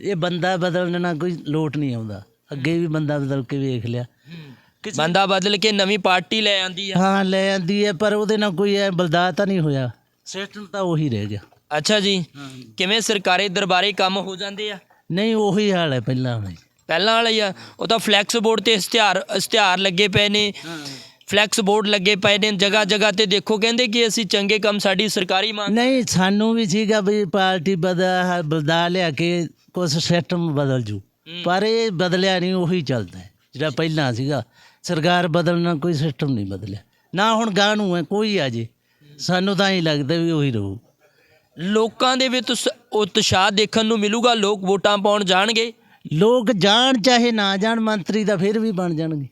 ਇਹ ਬੰਦਾ ਬਦਲਣ ਨਾਲ ਕੋਈ ਲੋਟ ਨਹੀਂ ਆਉਂਦਾ। ਅੱਗੇ ਵੀ ਬੰਦਾ ਬਦਲ ਕੇ ਵੇਖ ਲਿਆ। ਬੰਦਾ ਬਦਲ ਕੇ ਨਵੀਂ ਪਾਰਟੀ ਲੈ ਆਂਦੀ ਆ। ਹਾਂ ਲੈ ਆਂਦੀ ਹੈ ਪਰ ਉਹਦੇ ਨਾਲ ਕੋਈ ਐ ਬਲਦਾ ਤਾਂ ਨਹੀਂ ਹੋਇਆ। ਸਿਸਟਮ ਤਾਂ ਉਹੀ ਰਹਿ ਗਿਆ। ਅੱਛਾ ਜੀ। ਕਿਵੇਂ ਸਰਕਾਰੀ ਦਰਬਾਰੇ ਕੰਮ ਹੋ ਜਾਂਦੇ ਆ? ਨਹੀਂ ਉਹੀ ਹਾਲ ਹੈ ਪਹਿਲਾਂ ਵਾਲਾ। ਪਹਿਲਾਂ ਵਾਲਾ ਹੀ ਆ। ਉਹ ਤਾਂ ਫਲੈਕਸ ਬੋਰਡ ਤੇ ਇਸ਼ਤਿਹਾਰ ਇਸ਼ਤਿਹਾਰ ਲੱਗੇ ਪਏ ਨੇ। ਫਲੈਕਸ ਬੋਰਡ ਲੱਗੇ ਪਏ ਨੇ ਜਗ੍ਹਾ ਜਗ੍ਹਾ ਤੇ ਦੇਖੋ ਕਹਿੰਦੇ ਕਿ ਅਸੀਂ ਚੰਗੇ ਕੰਮ ਸਾਡੀ ਸਰਕਾਰੀ ਮੰਗ ਨਹੀਂ ਸਾਨੂੰ ਵੀ ਸੀਗਾ ਵੀ ਪਾਰਟੀ ਬਦਾ ਬਲਦਾ ਲਿਆ ਕੇ ਕੁਛ ਸਿਸਟਮ ਬਦਲ ਜੂ। ਪਰ ਇਹ ਬਦਲਿਆ ਨਹੀਂ ਉਹੀ ਚੱਲਦਾ ਜਿਹੜਾ ਪਹਿਲਾਂ ਸੀਗਾ। ਸਰਕਾਰ ਬਦਲਣਾ ਕੋਈ ਸਿਸਟਮ ਨਹੀਂ ਬਦਲਿਆ। ਨਾ ਹੁਣ ਗਾਂ ਨੂੰ ਹੈ ਕੋਈ ਆ ਜੇ। ਸਾਨੂੰ ਤਾਂ ਹੀ ਲੱਗਦਾ ਵੀ ਉਹੀ ਰਹੂ। ਲੋਕਾਂ ਦੇ ਵਿੱਚ ਉਤਸ਼ਾਹ ਦੇਖਣ ਨੂੰ ਮਿਲੂਗਾ ਲੋਕ ਵੋਟਾਂ ਪਾਉਣ ਜਾਣਗੇ। ਲੋਕ ਜਾਣ ਚਾਹੇ ਨਾ ਜਾਣ ਮੰਤਰੀ ਤਾਂ ਫਿਰ ਵੀ ਬਣ ਜਾਣਗੇ।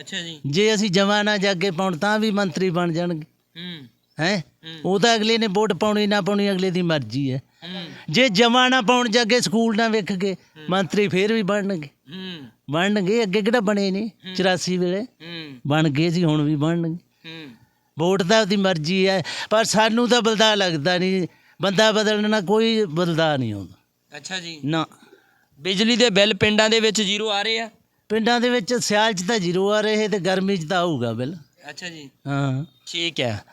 ਅੱਛਾ ਜੀ। ਜੇ ਅਸੀਂ ਜਮਾ ਨਾ ਜਾਗੇ ਪਾਉਣ ਤਾਂ ਵੀ ਮੰਤਰੀ ਬਣ ਜਾਣਗੇ। ਹੂੰ। ਹੈ? ਉਹ ਤਾਂ ਅਗਲੇ ਨੇ ਵੋਟ ਪਾਉਣੀ ਨਾ ਪਾਉਣੀ ਅਗਲੇ ਦੀ ਮਰਜ਼ੀ ਹੈ। ਜੇ ਜਮਾ ਨਾ ਪਾਉਣ ਜਾਗੇ ਸਕੂਲ ਨਾ ਵੇਖ ਕੇ ਮੰਤਰੀ ਫਿਰ ਵੀ ਬਣਨਗੇ। ਹੂੰ। ਬਣਨਗੇ ਅੱਗੇ ਕਿਹੜਾ ਬਣੇ ਨੇ? 84 ਵੇਲੇ। ਹੂੰ। ਬਣ ਗਏ ਸੀ ਹੁਣ ਵੀ ਬਣਨਗੇ। ਹੂੰ। ਵੋਟ ਤਾਂ ਉਹਦੀ ਮਰਜ਼ੀ ਹੈ ਪਰ ਸਾਨੂੰ ਤਾਂ ਬਲਦਾ ਲੱਗਦਾ ਨਹੀਂ। ਬੰਦਾ ਬਦਲਣ ਨਾਲ ਕੋਈ ਬਲਦਾ ਨਹੀਂ ਆਉਂਦਾ। ਅੱਛਾ ਜੀ। ਨਾ। ਬਿਜਲੀ ਦੇ ਬਿੱਲ ਪਿੰਡਾਂ ਦੇ ਵਿੱਚ ਜ਼ੀਰੋ ਆ ਰਹੇ ਆ। ਪਿੰਡਾਂ ਦੇ ਵਿੱਚ ਸਿਆਲ 'ਚ ਤਾਂ ਜ਼ੀਰੋ ਆ ਰਹੇ ਤੇ ਗਰਮੀ 'ਚ ਤਾਂ ਆਊਗਾ ਬਿੱਲ। ਅੱਛਾ ਜੀ। ਹਾਂ। ਠੀਕ ਹੈ।